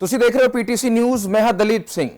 ਤੁਸੀਂ ਦੇਖ ਰਹੇ ਹੋ ਪੀਟੀਸੀ ਨਿਊਜ਼, ਮੈਂ ਹਾਂ ਦਲੀਪ ਸਿੰਘ।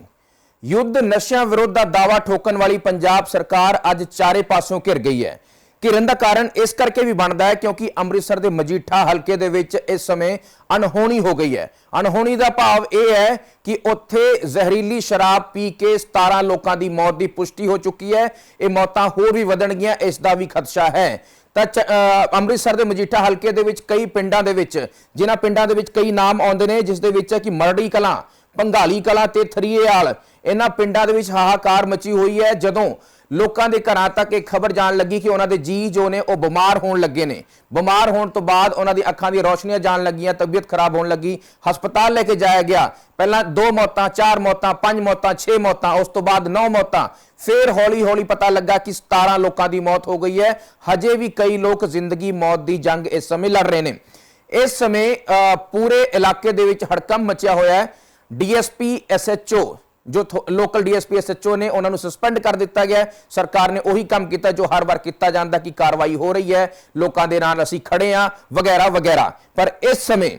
ਯੁੱਧ ਨਸ਼ਿਆਂ ਵਿਰੁੱਧ ਦਾ ਦਾਵਾ ਠੋਕਣ ਵਾਲੀ ਪੰਜਾਬ ਸਰਕਾਰ ਅੱਜ ਚਾਰੇ ਪਾਸਿਓਂ ਘਿਰ ਗਈ ਹੈ। ਘਿਰਨ ਦਾ ਕਾਰਨ ਇਸ ਕਰਕੇ ਵੀ ਬਣਦਾ ਹੈ ਕਿਉਂਕਿ ਅੰਮ੍ਰਿਤਸਰ ਦੇ ਮਜੀਠਾ ਹਲਕੇ ਦੇ ਵਿੱਚ ਇਸ ਸਮੇਂ ਅਣਹੋਣੀ ਹੋ ਗਈ ਹੈ। ਅਣਹੋਣੀ ਦਾ ਭਾਵ ਇਹ ਹੈ ਕਿ ਉੱਥੇ ਜ਼ਹਿਰੀਲੀ ਸ਼ਰਾਬ ਪੀ ਕੇ 17 ਲੋਕਾਂ ਦੀ ਮੌਤ ਦੀ ਪੁਸ਼ਟੀ ਹੋ ਚੁੱਕੀ ਹੈ। ਇਹ ਮੌਤਾਂ ਹੋਰ ਵੀ ਵਧਣਗੀਆਂ, ਇਸ ਦਾ ਵੀ ਖਦਸ਼ਾ ਹੈ। ਤਾਂ ਚ- ਅ, ਅੰਮ੍ਰਿਤਸਰ ਦੇ ਮਜੀਠਾ ਹਲਕੇ ਦੇ ਵਿੱਚ ਕਈ ਪਿੰਡਾਂ ਦੇ ਵਿੱਚ ਜਿਨ੍ਹਾਂ ਪਿੰਡਾਂ ਦੇ ਵਿੱਚ ਕਈ ਨਾਮ ਆਉਂਦੇ ਨੇ ਜਿਸ ਦੇ ਵਿੱਚ ਹੈ ਕਿ ਮਰੜੀ ਕਲਾਂ ਪੰਗਾਲੀ ਕਲਾਂ ਤੇ ਥਰੀਏਵਾਲ ਇਹਨਾਂ ਪਿੰਡਾਂ ਦੇ ਵਿੱਚ ਹਾਹਾਕਾਰ ਮਚੀ ਹੋਈ ਹੈ। ਜਦੋਂ ਲੋਕਾਂ ਦੇ ਘਰਾਂ ਤੱਕ ਇਹ ਖਬਰ ਜਾਣ ਲੱਗੀ ਕਿ ਉਹਨਾਂ ਦੇ ਜੀ ਜੋ ਨੇ ਉਹ ਬਿਮਾਰ ਹੋਣ ਲੱਗੇ ਨੇ। ਬਿਮਾਰ ਹੋਣ ਤੋਂ ਬਾਅਦ ਉਹਨਾਂ ਦੀ ਅੱਖਾਂ ਦੀਆਂ ਰੋਸ਼ਨੀਆਂ ਜਾਣ ਲੱਗੀਆਂ, ਤਬੀਅਤ ਖਰਾਬ ਹੋਣ ਲੱਗੀ, ਹਸਪਤਾਲ ਲੈ ਕੇ ਜਾਇਆ ਗਿਆ। ਪਹਿਲਾਂ ਦੋ ਮੌਤਾਂ, ਚਾਰ ਮੌਤਾਂ, ਪੰਜ ਮੌਤਾਂ, ਛੇ ਮੌਤਾਂ, ਉਸ ਤੋਂ ਬਾਅਦ ਨੌ ਮੌਤਾਂ। ਫਿਰ ਹੌਲੀ ਹੌਲੀ ਪਤਾ ਲੱਗਾ ਕਿ 17 ਲੋਕਾਂ ਦੀ ਮੌਤ ਹੋ ਗਈ ਹੈ। ਹਜੇ ਵੀ ਕਈ ਲੋਕ ਜ਼ਿੰਦਗੀ ਮੌਤ ਦੀ ਜੰਗ ਇਸ ਸਮੇਂ ਲੜ ਰਹੇ ਨੇ। ਇਸ ਸਮੇਂ ਪੂਰੇ ਇਲਾਕੇ ਦੇ ਵਿੱਚ ਹੜਕੰਪ ਮਚਿਆ ਹੋਇਆ ਹੈ। ਡੀਐਸਪੀ ਐਸਐਚਓ ਜੋ ਲੋਕਲ ਡੀਐਸਪੀ ਐਸਐਚਓ ਨੇ ਉਹਨਾਂ ਨੂੰ ਸਸਪੈਂਡ ਕਰ ਦਿੱਤਾ ਗਿਆ ਸਰਕਾਰ ਨੇ ਉਹੀ ਕੰਮ ਕੀਤਾ ਜੋ ਹਰ ਵਾਰ ਕੀਤਾ ਜਾਂਦਾ ਕਿ ਕਾਰਵਾਈ ਹੋ ਰਹੀ ਹੈ। ਲੋਕਾਂ ਦੇ ਨਾਲ ਅਸੀਂ ਖੜੇ ਆ ਵਗੈਰਾ ਵਗੈਰਾ। ਪਰ ਇਸ ਸਮੇਂ,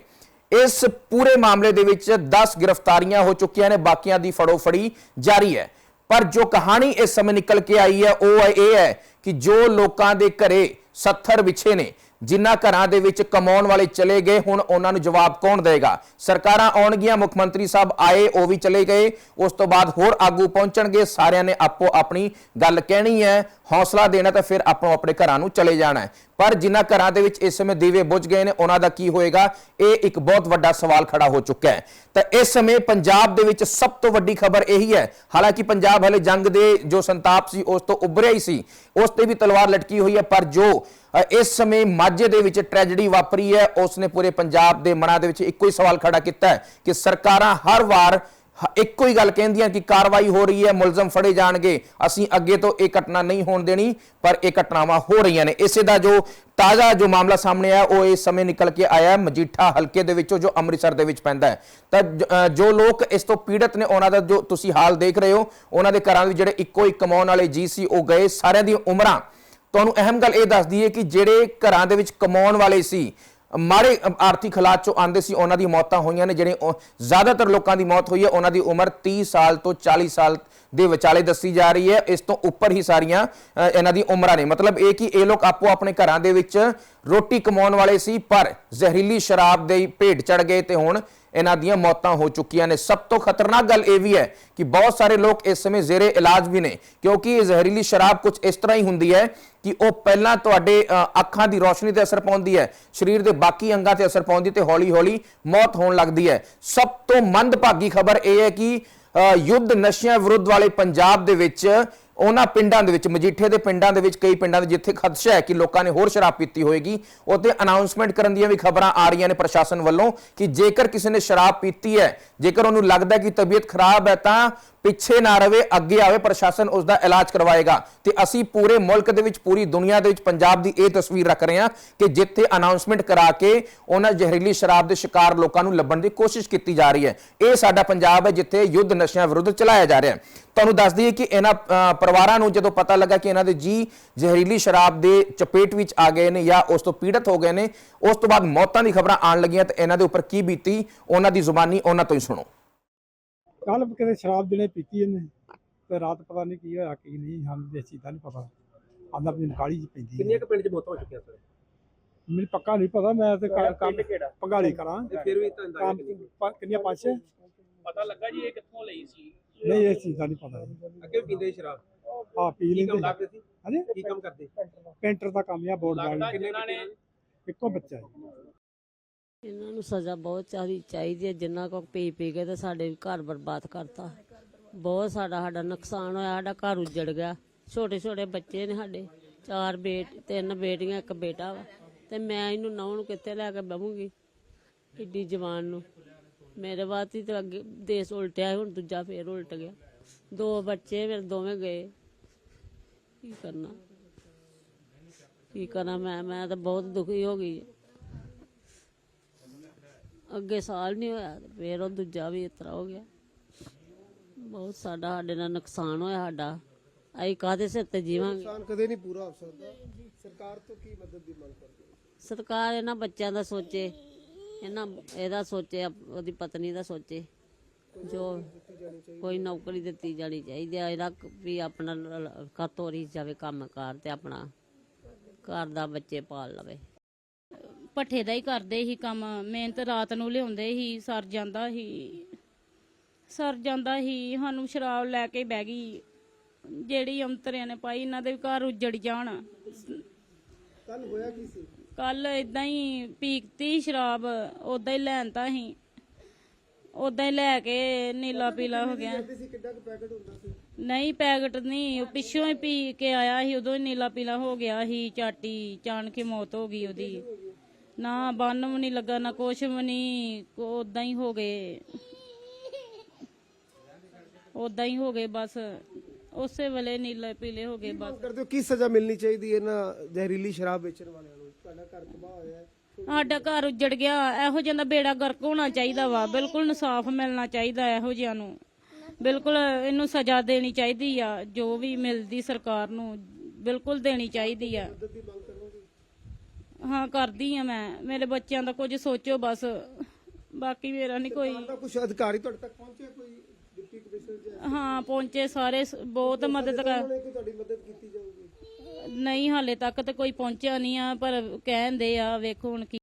ਇਸ ਪੂਰੇ ਮਾਮਲੇ ਦੇ ਵਿੱਚ 10 ਗ੍ਰਿਫਤਾਰੀਆਂ ਹੋ ਚੁੱਕੀਆਂ ਨੇ, ਬਾਕੀਆਂ ਦੀ ਫੜੋ ਫੜੀ ਜਾਰੀ ਹੈ। ਪਰ ਜੋ ਕਹਾਣੀ ਇਸ ਸਮੇਂ ਨਿਕਲ ਕੇ ਆਈ ਹੈ, ਉਹ ਇਹ ਹੈ ਕਿ ਜੋ ਲੋਕਾਂ ਦੇ ਘਰੇ 70 ਵਿਛੇ ਨੇ ਜਿਨ੍ਹਾਂ ਘਰਾਂ ਦੇ ਵਿੱਚ ਕਮਾਉਣ ਵਾਲੇ ਚਲੇ ਗਏ, ਹੁਣ ਉਹਨਾਂ ਨੂੰ ਜਵਾਬ ਕੌਣ ਦੇਗਾ? ਸਰਕਾਰਾਂ ਆਉਣਗੀਆਂ ਮੁੱਖ ਮੰਤਰੀ ਸਾਹਿਬ ਆਏ, ਉਹ ਵੀ ਚਲੇ ਗਏ। ਉਸ ਤੋਂ ਬਾਅਦ ਹੋਰ ਆਗੂ ਪਹੁੰਚਣਗੇ, ਸਾਰਿਆਂ ਨੇ ਆਪੋ ਆਪਣੀ ਗੱਲ ਕਹਿਣੀ ਹੈ। ਹੌਸਲਾ ਦੇਣਾ ਤਾਂ ਫਿਰ ਆਪੋ ਆਪਣੇ ਘਰਾਂ ਨੂੰ ਚਲੇ ਜਾਣਾ ਹੈ। ਪਰ ਜਿਨ੍ਹਾਂ ਘਰਾਂ ਦੇ ਵਿੱਚ ਇਸ ਸਮੇਂ ਦੀਵੇ ਬੁਝ ਗਏ ਨੇ, ਉਹਨਾਂ ਦਾ ਕੀ ਹੋਏਗਾ? ਇਹ ਇੱਕ ਬਹੁਤ ਵੱਡਾ ਸਵਾਲ ਖੜਾ ਹੋ ਚੁੱਕਾ ਹੈ। ਤਾਂ ਇਸ ਸਮੇਂ ਪੰਜਾਬ ਦੇ ਵਿੱਚ ਸਭ ਤੋਂ ਵੱਡੀ ਖਬਰ ਇਹੀ ਹੈ। ਹਾਲਾਂਕਿ ਪੰਜਾਬ ਹਲੇ ਜੰਗ ਦੇ ਜੋ ਸੰਤਾਪ ਸੀ, ਉਸ ਤੋਂ ਉੱਭਰਿਆ ਹੀ ਸੀ। ਉਸ ਤੇ ਵੀ ਤਲਵਾਰ ਲਟਕੀ ਹੋਈ ਹੈ, ਪਰ ਜੋ ਇਸ ਸਮੇਂ ਮਾਝੇ ਦੇ ਵਿੱਚ ਟ੍ਰੈਜੇਡੀ ਵਾਪਰੀ ਹੈ ਉਸ ਨੇ ਪੂਰੇ ਪੰਜਾਬ ਦੇ ਮਨਾਂ ਦੇ ਵਿੱਚ ਇੱਕੋ ਹੀ ਸਵਾਲ ਖੜਾ ਕੀਤਾ ਹੈ ਕਿ ਸਰਕਾਰਾਂ ਹਰ ਵਾਰ ਇੱਕੋ ਹੀ ਗੱਲ ਕਹਿੰਦੀਆਂ ਕਿ ਕਾਰਵਾਈ ਹੋ ਰਹੀ ਹੈ, ਮੁਲਜ਼ਮ ਫੜੇ ਜਾਣਗੇ, ਅਸੀਂ ਅੱਗੇ ਤੋਂ ਇਹ ਘਟਨਾ ਨਹੀਂ ਹੋਣ ਦੇਣੀ, ਪਰ ਇਹ ਘਟਨਾਵਾਂ ਹੋ ਰਹੀਆਂ ਨੇ। ਇਸੇ ਦਾ ਜੋ ਤਾਜ਼ਾ ਜੋ ਮਾਮਲਾ ਸਾਹਮਣੇ ਆਇਆ, ਉਹ ਇਸ ਸਮੇਂ ਨਿਕਲ ਕੇ ਆਇਆ ਮਜੀਠਾ ਹਲਕੇ ਦੇ ਵਿੱਚੋਂ ਜੋ ਅੰਮ੍ਰਿਤਸਰ ਦੇ ਵਿੱਚ ਪੈਂਦਾ ਹੈ। ਤਾਂ ਜੋ ਲੋਕ ਇਸ ਤੋਂ ਪੀੜਤ ਨੇ, ਉਹਨਾਂ ਦਾ ਜੋ ਤੁਸੀਂ ਹਾਲ ਦੇਖ ਰਹੇ ਹੋ, ਉਹਨਾਂ ਦੇ ਘਰਾਂ ਵਿੱਚ ਜਿਹੜੇ ਇੱਕੋ ਹੀ ਕਮਾਉਣ ਵਾਲੇ ਜੀ ਸੀ, ਉਹ ਗਏ। ਸਾਰਿਆਂ ਦੀਆਂ ਉਮਰਾਂ, ਤੁਹਾਨੂੰ ਅਹਿਮ ਗੱਲ ਇਹ ਦੱਸਦੀ ਹੈ ਕਿ ਜਿਹੜੇ ਘਰਾਂ ਦੇ ਵਿੱਚ ਕਮਾਉਣ ਵਾਲੇ ਸੀ ਮਾੜੇ ਆਰਥਿਕ ਹਾਲਾਤ ਚੋਂ ਆਂਦੇ ਸੀ, ਉਹਨਾਂ ਦੀ ਮੌਤਾਂ ਹੋਈਆਂ ਨੇ, ਜਿਹੜੇ ਜ਼ਿਆਦਾਤਰ ਲੋਕਾਂ ਦੀ ਮੌਤ ਹੋਈ ਹੈ, ਉਹਨਾਂ ਦੀ ਉਮਰ 30 ਸਾਲ ਤੋਂ 40 ਸਾਲ ਦੇ ਵਿਚਾਲੇ ਦੱਸੀ ਜਾ ਰਹੀ ਹੈ, ਇਸ ਤੋਂ ਉੱਪਰ ਹੀ ਸਾਰੀਆਂ ਇਹਨਾਂ ਦੀ ਉਮਰਾਂ ਨੇ। ਮਤਲਬ ਇਹ ਕਿ ਇਹ ਲੋਕ ਆਪੋ ਆਪਣੇ ਘਰਾਂ ਦੇ ਵਿੱਚ ਰੋਟੀ ਕਮਾਉਣ ਵਾਲੇ ਸੀ, ਪਰ ਜ਼ਹਿਰੀਲੀ ਸ਼ਰਾਬ ਦੇ ਭੇਟ ਚੜ ਗਏ ਤੇ ਹੁਣ ਇਹਨਾਂ ਦੀਆਂ ਮੌਤਾਂ ਹੋ ਚੁੱਕੀਆਂ ਨੇ। ਸਭ ਤੋਂ ਖਤਰਨਾਕ ਗੱਲ ਇਹ ਵੀ ਹੈ ਕਿ ਬਹੁਤ ਸਾਰੇ ਲੋਕ ਇਸ ਸਮੇਂ ਜ਼ੇਰੇ ਇਲਾਜ ਵੀ ਨੇ, ਕਿਉਂਕਿ ਇਹ ਜ਼ਹਿਰੀਲੀ ਸ਼ਰਾਬ ਕੁਝ ਇਸ ਤਰ੍ਹਾਂ ਹੀ ਹੁੰਦੀ ਹੈ ਕਿ ਉਹ ਪਹਿਲਾਂ ਤੁਹਾਡੇ ਅੱਖਾਂ ਦੀ ਰੋਸ਼ਨੀ ਤੇ ਅਸਰ ਪਾਉਂਦੀ ਹੈ, ਸਰੀਰ ਦੇ ਬਾਕੀ ਅੰਗਾਂ ਤੇ ਅਸਰ ਪਾਉਂਦੀ ਤੇ ਹੌਲੀ-ਹੌਲੀ ਮੌਤ ਹੋਣ ਲੱਗਦੀ ਹੈ। ਸਭ ਤੋਂ ਮੰਦਭਾਗੀ ਖਬਰ ਇਹ ਹੈ ਕਿ ਯੁੱਧ ਨਸ਼ਿਆਂ ਵਿਰੁੱਧ ਵਾਲੇ ਪੰਜਾਬ ਦੇ ਵਿੱਚ ਉਹਨਾਂ ਪਿੰਡਾਂ ਦੇ ਵਿੱਚ, ਮਜੀਠੇ ਦੇ ਪਿੰਡਾਂ ਦੇ ਵਿੱਚ, ਕਈ ਪਿੰਡਾਂ ਦੇ ਜਿੱਥੇ ਖਦਸ਼ਾ ਹੈ ਕਿ ਲੋਕਾਂ ਨੇ ਹੋਰ ਸ਼ਰਾਬ ਪੀਤੀ ਹੋਏਗੀ, ਉੱਥੇ ਅਨਾਉਂਸਮੈਂਟ ਕਰਨ ਦੀਆਂ ਵੀ ਖਬਰਾਂ ਆ ਰਹੀਆਂ ਨੇ ਪ੍ਰਸ਼ਾਸਨ ਵੱਲੋਂ ਕਿ ਜੇਕਰ ਕਿਸੇ ਨੇ ਸ਼ਰਾਬ ਪੀਤੀ ਹੈ, ਜੇਕਰ ਉਹਨੂੰ ਲੱਗਦਾ ਕਿ ਤਬੀਅਤ ਖਰਾਬ ਹੈ, ਤਾਂ ਪਿੱਛੇ ਨਾ ਰਵੇ, ਅੱਗੇ ਆਵੇ, ਪ੍ਰਸ਼ਾਸਨ ਉਸ ਦਾ ਇਲਾਜ ਕਰਵਾਏਗਾ। ਤੇ ਅਸੀਂ ਪੂਰੇ ਮੁਲਕ ਦੇ ਵਿੱਚ, ਪੂਰੀ ਦੁਨੀਆ ਦੇ ਵਿੱਚ, ਪੰਜਾਬ ਦੀ ਇਹ ਤਸਵੀਰ ਰੱਖ ਰਹੇ ਹਾਂ ਕਿ ਜਿੱਥੇ ਅਨਾਉਂਸਮੈਂਟ ਕਰਾ ਕੇ ਉਹਨਾਂ ਜ਼ਹਿਰੀਲੀ ਸ਼ਰਾਬ ਦੇ ਸ਼ਿਕਾਰ ਲੋਕਾਂ ਨੂੰ ਲੱਭਣ ਦੀ ਕੋਸ਼ਿਸ਼ ਕੀਤੀ ਜਾ ਰਹੀ ਹੈ। ਇਹ ਸਾਡਾ ਪੰਜਾਬ ਹੈ ਜਿੱਥੇ ਯੁੱਧ ਨਸ਼ਿਆਂ ਵਿਰੁੱਧ ਚਲਾਇਆ ਜਾ ਰਿਹਾ ਹੈ। ਤੁਹਾਨੂੰ ਦੱਸ ਦਈਏ ਕਿ ਇਹਨਾਂ ਪਰਿਵਾਰਾਂ ਨੂੰ ਜਦੋਂ ਪਤਾ ਲੱਗਾ ਕਿ ਇਹਨਾਂ ਦੇ ਜੀ ਜ਼ਹਿਰੀਲੀ ਸ਼ਰਾਬ ਦੇ ਚਪੇਟ ਵਿੱਚ ਆ ਗਏ ਨੇ ਜਾਂ ਉਸ ਤੋਂ ਪੀੜਤ ਹੋ ਗਏ ਨੇ, ਉਸ ਤੋਂ ਬਾਅਦ ਮੌਤਾਂ ਦੀ ਖਬਰਾਂ ਆਉਣ ਲੱਗੀਆਂ, ਤਾਂ ਇਹਨਾਂ ਦੇ ਉੱਪਰ ਕੀ ਬੀਤੀ, ਉਹਨਾਂ ਦੀ ਜ਼ੁਬਾਨੀ ਉਹਨਾਂ ਤੋਂ ਹੀ ਸੁਣੋ। ਕੱਲ ਕਿਤੇ ਸ਼ਰਾਬ ਦਿਨੇ ਪੀਤੀ ਇਹਨੇ ਤੇ ਰਾਤ ਪਤਾ ਨਹੀਂ ਕੀ ਹੋਇਆ ਕੀ ਨਹੀਂ ਸਾਨੂੰ ਇਸ ਚੀਜ਼ ਨਹੀਂ ਪਤਾ। ਆਂਦਾ ਵੀ ਕਾਲੀ ਜੀ ਪੈਂਦੀ ਕਿੰਨੀਆਂ ਹੈ। ਕੁ ਪਿੰਡ 'ਚ ਮੌਤਾਂ ਹੋ ਚੁੱਕੀਆਂ ਸਰ? ਮੈਨੂੰ ਪੱਕਾ ਨਹੀਂ ਪਤਾ ਮੈਂ ਤੇ ਕੰਮ- ਕੰਮ ਕਿਹੜਾ? ਪੰਗਾਲੀ ਕਰਾਂ। ਤੇ ਫਿਰ ਵੀ ਤਾਂ ਅੰਦਾਜ਼ਾ ਕੰਮ ਕਿੰਨੀ? ਪ- ਕਿੰਨੀਆਂ ਪੰਜ ਛੇ? ਪਤਾ ਲੱਗਾ ਜੀ ਇਹ ਕਿੱਥੋਂ ਲਈ ਸੀ। ਨਹੀਂ ਇਸ ਚੀਜ਼ ਨਹੀਂ ਪਤਾ ਅੱਗੇ ਵੀ ਪੀਂਦੇ ਸੀ ਸ਼ਰਾਬ? ਆ ਪੀ ਕੀ ਕੰਮ ਲੈਂਦੇ ਕਰਦੇ ਸੀ? ਹਾਂਜੀ? ਕੀ ਕੰਮ ਕਰਦੇ? ਪੇਂਟਰ ਦਾ ਕੰਮ ਆ ਬੋਰਡ ਲੱਗਦਾ ਦਾ ਕਿੰਨੇ ਜਿਨ੍ਹਾਂ ਨੇ ਇੱਕੋ ਬੱਚਾ ਹੈ ਇਹਨਾਂ ਨੂੰ ਸਜ਼ਾ ਬਹੁਤ ਚਾਹੀ, ਚਾਹੀਦੀ ਹੈ। ਜਿੰਨਾ ਕੋ ਪੀ ਪੀ ਕੇ ਤੇ ਸਾਡੇ ਘਰ ਬਰਬਾਦ ਕਰਤਾ। ਬਹੁਤ ਸਾਡਾ ਸਾਡਾ ਨੁਕਸਾਨ ਹੋਇਆ, ਸਾਡਾ ਘਰ ਉੱਜੜ ਗਿਆ। ਛੋਟੇ ਛੋਟੇ ਬੱਚੇ ਨੇ ਸਾਡੇ। ਚਾਰ ਬੇਟ, ਤਿੰਨ ਬੇਟੀਆਂ, ਇੱਕ ਬੇਟਾ ਵਾ। ਤੇ ਮੈਂ ਇਹਨੂੰ ਨੌਂ ਨੂੰ ਕਿੱਥੇ ਲੈ ਕੇ ਬਹੂੰਗੀ? ਏਡੀ ਜਵਾਨ ਨੂੰ। ਮੇਰੇ ਬਾਤ ਹੀ ਤੇ ਅੱਗੇ ਦੇਸ਼ ਉਲਟਿਆ ਹੁਣ ਦੂਜਾ ਫੇਰ ਉਲਟ ਗਿਆ। ਦੋ ਬੱਚੇ ਮੇਰੇ ਦੋਵੇਂ ਗਏ। ਕੀ ਕਰਨਾ? ਕੀ ਕਰਾਂ? ਮੈਂ ਮੈਂ ਤਾਂ ਬਹੁਤ ਦੁਖੀ ਹੋ ਗਈ। ਅੱਗੇ ਸਾਲ ਨਹੀਂ ਹੋਇਆ ਤੇ ਫੇਰ ਉਹ ਦੂਜਾ ਵੀ ਇਸ ਤਰ੍ਹਾਂ ਹੋ ਗਿਆ। ਬਹੁਤ ਸਾਡਾ ਸਾਡੇ ਨਾਲ ਨੁਕਸਾਨ ਹੋਇਆ ਸਾਡਾ। ਅਸੀਂ ਕਾਹਦੇ ਸਿਰ ਤੇ ਜੀਵਾਂਗੇ? ਨੁਕਸਾਨ ਕਦੇ ਨਹੀਂ ਪੂਰਾ ਹੋ ਸਕਦਾ। ਸਰਕਾਰ ਤੋਂ ਕੀ ਮਦਦ ਦੀ ਮੰਗ ਕਰਦੇ ਹੋ? ਸਰਕਾਰ ਇਹਨਾਂ ਬੱਚਿਆਂ ਦਾ ਸੋਚੇ ਇਹਨਾਂ ਇਹਦਾ ਸੋਚੇ ਉਹਦੀ ਪਤਨੀ ਦਾ ਸੋਚੇ। ਜੋ ਕੋਈ ਨੌਕਰੀ ਦਿੱਤੀ ਜਾਣੀ ਚਾਹੀਦੀ ਆ। ਇਹਦਾ ਕ- ਵੀ ਆਪਣਾ ਕਰ ਤੋਰੀ ਜਾਵੇ ਕੰਮ ਕਾਰ ਤੇ ਆਪਣਾ। ਘਰ ਦਾ ਬੱਚੇ ਪਾਲ ਲਵੇ। ਭੱਠੇ ਦਾ ਹੀ ਕਰਦੇ ਸੀ ਕੰਮ। ਮਿਹਨਤ ਰਾਤ ਨੂੰ ਲਿਆਉਂਦੇ ਸੀ ਸਰ ਜਾਂਦਾ ਸੀ। ਸਰ ਜਾਂਦਾ ਸੀ ਸਾਨੂੰ ਸ਼ਰਾਬ ਲੈ ਕੇ ਬਹਿ ਗਈ। ਜਿਹੜੀ ਅੰਤਰਿਆਂ ਨੇ ਪਾਈ ਇਹਨਾਂ ਦੇ ਘਰ ਉੱਜੜ ਜਾਣ। ਕੱਲ ਹੋਇਆ ਕੀ ਸੀ? ਕੱਲ ਇਦਾਂ ਹੀ ਪੀਕਤੀ ਸ਼ਰਾਬ ਉਦਾਂ ਹੀ ਲੈਣਤਾ ਸੀ। ਉਦਾਂ ਹੀ ਲੈ ਕੇ ਨੀਲਾ ਪੀਲਾ ਹੋ ਗਿਆ। ਨਹੀਂ ਪੈਕਟ ਨਹੀਂ ਉਹ ਪਿੱਛੋਂ ਹੀ ਪੀ ਕੇ ਆਇਆ ਸੀ ਉਦੋਂ ਹੀ ਨੀਲਾ ਪੀਲਾ ਹੋ ਗਿਆ ਸੀ ਚਾਟੀ ਚਾਣ ਕੇ ਮੌਤ ਹੋ ਗਈ ਉਹਦੀ। ਨਾ ਬੰਨ ਵੀ ਨਹੀਂ ਲੱਗਾ ਨਾ ਕੁਛ ਵੀ ਨਹੀਂ ਉਦਾਂ ਹੀ ਹੋ ਗਏ। ਉਦਾਂ ਹੀ ਹੋ ਗਏ ਬਸ। ਉਸੇ ਵੇਲੇ ਨੀਲੇ ਪੀਲੇ ਹੋ ਗਏ ਬਸ। ਕਰਦੇ ਹੋ? ਕੀ ਸਜ਼ਾ ਮਿਲਣੀ ਚਾਹੀਦੀ ਇਹਨਾਂ ਜ਼ਹਿਰੀਲੀ ਸ਼ਰਾਬ ਵੇਚਣ ਵਾਲਿਆਂ ਨੂੰ? ਤੁਹਾਡਾ ਘਰ ਤਬਾਹ ਹੋਇਆ ਸਾਡਾ ਘਰ ਉੱਜੜ ਗਿਆ। ਇਹੋ ਜਿਹਾ ਦਾ ਬੇੜਾ ਗਰਕ ਹੋਣਾ ਚਾਹੀਦਾ ਵਾ। ਬਿਲਕੁਲ ਇਨਸਾਫ ਮਿਲਣਾ ਚਾਹੀਦਾ ਇਹੋ ਜਿਹਾ ਨੂੰ। ਬਿਲਕੁਲ ਇਹਨੂੰ ਸਜ਼ਾ ਦੇਣੀ ਚਾਹੀਦੀ ਆ। ਜੋ ਵੀ ਮਿਲਦੀ ਸਰਕਾਰ ਨੂੰ ਬਿਲਕੁਲ ਦੇਣੀ ਚਾਹੀਦੀ ਆ। ਹਾਂ ਕਰਦੀ ਆ ਮੈਂ। ਮੇਰੇ ਬੱਚਿਆਂ ਦਾ ਕੁਝ ਸੋਚੋ ਬਸ। ਬਾਕੀ ਮੇਰਾ ਨਹੀਂ ਕੋਈ ਤਾਂ ਕੁਝ ਅਧਿਕਾਰੀ ਤੁਹਾਡੇ ਤੱਕ ਪਹੁੰਚੇ? ਕੋਈ ਡਿਪਟੀ ਕਮਿਸ਼ਨਰ ਜਾਂ ਹਾਂ ਪਹੁੰਚੇ ਸਾਰੇ ਸ- ਬਹੁਤ ਮਦਦ ਕਰ ਉਹਨੇ ਕੋਈ ਤੁਹਾਡੀ ਮਦਦ ਕੀਤੀ ਜਾਊਗੀ? ਨਹੀਂ ਹਾਲੇ ਤੱਕ ਤੇ ਕੋਈ ਪਹੁੰਚਿਆ ਨਹੀਂ ਆ ਪਰ ਕਹਿੰਦੇ ਆ ਵੇਖੋ ਹੁਣ ਕੀ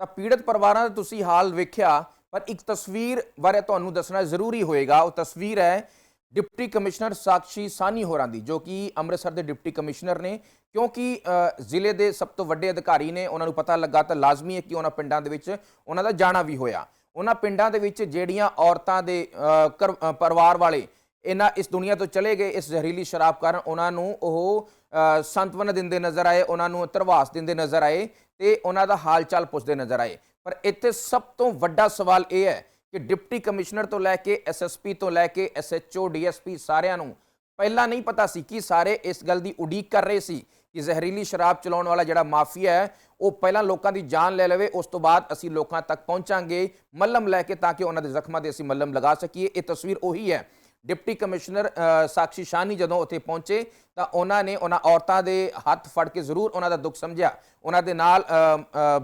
ਤਾਂ ਪੀੜਤ ਪਰਿਵਾਰਾਂ ਦਾ ਤੁਸੀਂ ਹਾਲ ਵੇਖਿਆ ਪਰ ਇੱਕ ਤਸਵੀਰ ਬਾਰੇ ਤੁਹਾਨੂੰ ਦੱਸਣਾ ਜ਼ਰੂਰੀ ਹੋਏਗਾ। ਉਹ ਤਸਵੀਰ ਹੈ ਡਿਪਟੀ ਕਮਿਸ਼ਨਰ ਸਾਕਸ਼ੀ ਸਾਨੀ ਹੋਰਾਂ ਦੀ ਜੋ ਕਿ ਅੰਮ੍ਰਿਤਸਰ ਦੇ ਡਿਪਟੀ ਕਮਿਸ਼ਨਰ ਨੇ ਕਿਉਂਕਿ ਜ਼ਿਲ੍ਹੇ ਦੇ ਸਭ ਤੋਂ ਵੱਡੇ ਅਧਿਕਾਰੀ ਨੇ ਉਹਨਾਂ ਨੂੰ ਪਤਾ ਲੱਗਾ ਤਾਂ ਲਾਜ਼ਮੀ ਹੈ ਕਿ ਉਹਨਾਂ ਪਿੰਡਾਂ ਦੇ ਵਿੱਚ ਉਹਨਾਂ ਦਾ ਜਾਣਾ ਵੀ ਹੋਇਆ। ਉਹਨਾਂ ਪਿੰਡਾਂ ਦੇ ਵਿੱਚ ਜਿਹੜੀਆਂ ਔਰਤਾਂ ਦੇ ਅ, ਪਰਿਵਾਰ ਵਾਲੇ ਇਹਨਾਂ ਇਸ ਦੁਨੀਆ ਤੋਂ ਚਲੇ ਗਏ ਇਸ ਜ਼ਹਿਰੀਲੀ ਸ਼ਰਾਬ ਕਾਰਨ ਉਹਨਾਂ ਨੂੰ ਉਹ ਸੰਤਵਨ ਦਿੰਦੇ ਨਜ਼ਰ ਆਏ ਉਹਨਾਂ ਨੂੰ ਤਰਵਾਸ ਦਿੰਦੇ ਨਜ਼ਰ ਆਏ ਤੇ ਉਹਨਾਂ ਦਾ ਹਾਲ ਚਾਲ ਪੁੱਛਦੇ ਨਜ਼ਰ ਆਏ। ਪਰ ਇੱਥੇ ਸਭ ਤੋਂ ਵੱਡਾ ਸਵਾਲ ਇਹ ਹੈ ਕਿ ਡਿਪਟੀ ਕਮਿਸ਼ਨਰ ਤੋਂ ਲੈ ਕੇ ਐਸਐਸਪੀ ਤੋਂ ਲੈ ਕੇ ਐਸਐਚਓ ਡੀਐਸਪੀ ਸਾਰਿਆਂ ਨੂੰ ਪਹਿਲਾਂ ਨਹੀਂ ਪਤਾ ਸੀ ਕਿ ਸਾਰੇ ਇਸ ਗੱਲ ਦੀ ਉਡੀਕ ਕਰ ਰਹੇ ਸੀ ਕਿ ਜ਼ਹਿਰੀਲੀ ਸ਼ਰਾਬ ਚਲਾਉਣ ਵਾਲਾ ਜਿਹੜਾ ਮਾਫੀਆ ਹੈ, ਉਹ ਪਹਿਲਾਂ ਲੋਕਾਂ ਦੀ ਜਾਨ ਲੈ ਲਵੇ, ਉਸ ਤੋਂ ਬਾਅਦ ਅਸੀਂ ਲੋਕਾਂ ਤੱਕ ਪਹੁੰਚਾਂਗੇ, ਮੱਲਮ ਲੈ ਕੇ ਤਾਂ ਕਿ ਉਹਨਾਂ ਦੇ ਜ਼ਖਮਾਂ ਦੇ ਅਸੀਂ ਮੱਲਮ ਲਗਾ ਸਕੀਏ। ਇਹ ਤਸਵੀਰ ਉਹੀ ਹੈ ਡਿਪਟੀ ਕਮਿਸ਼ਨਰ ਅ, ਸਾਕਸ਼ੀ ਸ਼ਾਨੀ ਜਦੋਂ ਉੱਥੇ ਪਹੁੰਚੇ ਤਾਂ ਉਹਨਾਂ ਨੇ ਉਹਨਾਂ ਔਰਤਾਂ ਦੇ ਹੱਥ ਫੜ ਕੇ ਜ਼ਰੂਰ ਉਹਨਾਂ ਦਾ ਦੁੱਖ ਸਮਝਿਆ। ਉਹਨਾਂ ਦੇ ਨਾਲ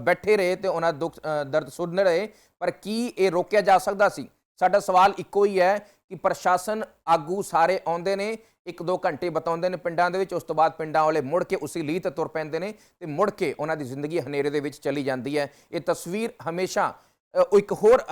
ਬੈਠੇ ਰਹੇ ਤੇ ਉਹਨਾਂ ਦਾ ਦੁੱਖ ਦਰਦ ਸੁਣਨ ਰਹੇ। ਪਰ ਕੀ ਇਹ ਰੋਕਿਆ ਜਾ ਸਕਦਾ ਸੀ? ਸਾਡਾ ਸਵਾਲ ਇੱਕੋ ਹੀ ਹੈ ਕਿ ਪ੍ਰਸ਼ਾਸਨ ਆਗੂ ਸਾਰੇ ਆਉਂਦੇ ਨੇ ਇੱਕ ਦੋ ਘੰਟੇ ਬਤਾਉਂਦੇ ਨੇ ਪਿੰਡਾਂ ਦੇ ਵਿੱਚ ਉਸ ਤੋਂ ਬਾਅਦ ਪਿੰਡਾਂ ਵਾਲੇ ਮੁੜ ਕੇ ਉਸੇ ਲੀਹ ਤੇ ਤੁਰ ਪੈਂਦੇ ਨੇ ਤੇ ਮੁੜ ਕੇ ਉਹਨਾਂ ਦੀ ਜ਼ਿੰਦਗੀ ਹਨੇਰੇ ਦੇ ਵਿੱਚ ਚਲੀ ਜਾਂਦੀ ਹੈ। ਇਹ ਤਸਵੀਰ ਹਮੇਸ਼ਾ ਉਹ ਇੱਕ ਹੋਰ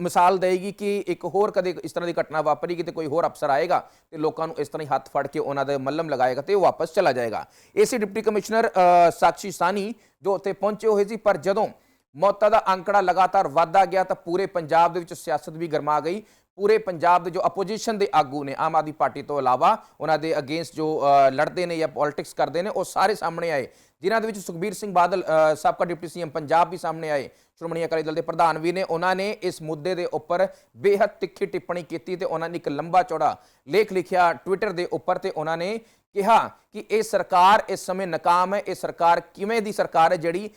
ਮਿਸਾਲ ਦੇਗੀ ਕਿ ਇੱਕ ਹੋਰ ਕਦੇ ਇਸ ਤਰ੍ਹਾਂ ਦੀ ਘਟਨਾ ਵਾਪਰੀ ਤੇ ਕੋਈ ਹੋਰ ਅਫਸਰ ਆਏਗਾ ਤੇ ਲੋਕਾਂ ਨੂੰ ਇਸ ਤਰ੍ਹਾਂ ਹੀ ਹੱਥ ਫੜ ਕੇ ਉਹਨਾਂ ਦੇ ਮੱਲਮ ਲਗਾਏਗਾ ਤੇ ਉਹ ਵਾਪਸ ਚਲਾ ਜਾਏਗਾ। ਇਸੇ ਡਿਪਟੀ ਕਮਿਸ਼ਨਰ ਅ, ਸਾਕਸ਼ੀ ਸਾਨੀ ਜੋ ਉੱਥੇ ਪਹੁੰਚੇ ਹੋਏ ਸੀ ਪਰ ਜਦੋਂ ਮੌਤਾਂ ਦਾ ਅੰਕੜਾ ਲਗਾਤਾਰ ਵਧਦਾ ਗਿਆ ਤਾਂ ਪੂਰੇ ਪੰਜਾਬ ਦੇ ਵਿੱਚ ਸਿਆਸਤ ਵੀ ਗਰਮਾ ਗਈ। ਪੂਰੇ ਪੰਜਾਬ ਦੇ ਜੋ ਆਪੋਜੀਸ਼ਨ ਦੇ ਆਗੂ ਨੇ, ਆਮ ਆਦਮੀ ਪਾਰਟੀ ਤੋਂ ਇਲਾਵਾ ਉਹਨਾਂ ਦੇ ਅਗੇਂਸਟ ਜੋ ਲੜਦੇ ਨੇ ਜਾਂ ਪੋਲਿਟਿਕਸ ਕਰਦੇ ਨੇ, ਉਹ ਸਾਰੇ ਸਾਹਮਣੇ ਆਏ। ਜਿਨ੍ਹਾਂ ਦੇ ਵਿੱਚ ਸੁਖਬੀਰ ਸਿੰਘ ਬਾਦਲ ਸਾਬਕਾ ਡਿਪਟੀ ਸੀਐਮ ਪੰਜਾਬ ਵੀ ਸਾਹਮਣੇ ਆਏ। ਸ਼੍ਰੋਮਣੀ ਅਕਾਲੀ ਦਲ ਦੇ ਪ੍ਰਧਾਨ ਵੀ ਨੇ। ਉਹਨਾਂ ਨੇ ਇਸ ਮੁੱਦੇ ਦੇ ਉੱਪਰ ਬੇਹੱਦ ਤਿੱਖੀ ਟਿੱਪਣੀ ਕੀਤੀ ਤੇ ਉਹਨਾਂ ਨੇ ਇੱਕ ਲੰਬਾ ਚੌੜਾ ਲੇਖ ਲਿਖਿਆ ਟਵਿੱਟਰ ਦੇ ਉੱਪਰ ਤੇ ਉਹਨਾਂ ਨੇ ਕਿਹਾ ਕਿ ਇਹ ਸਰਕਾਰ ਇਸ ਸਮੇਂ ਨਾਕਾਮ ਹੈ। ਇਹ ਸਰਕਾਰ ਕਿਵੇਂ ਦੀ ਸਰਕਾਰ ਹੈ ਜਿਹੜੀ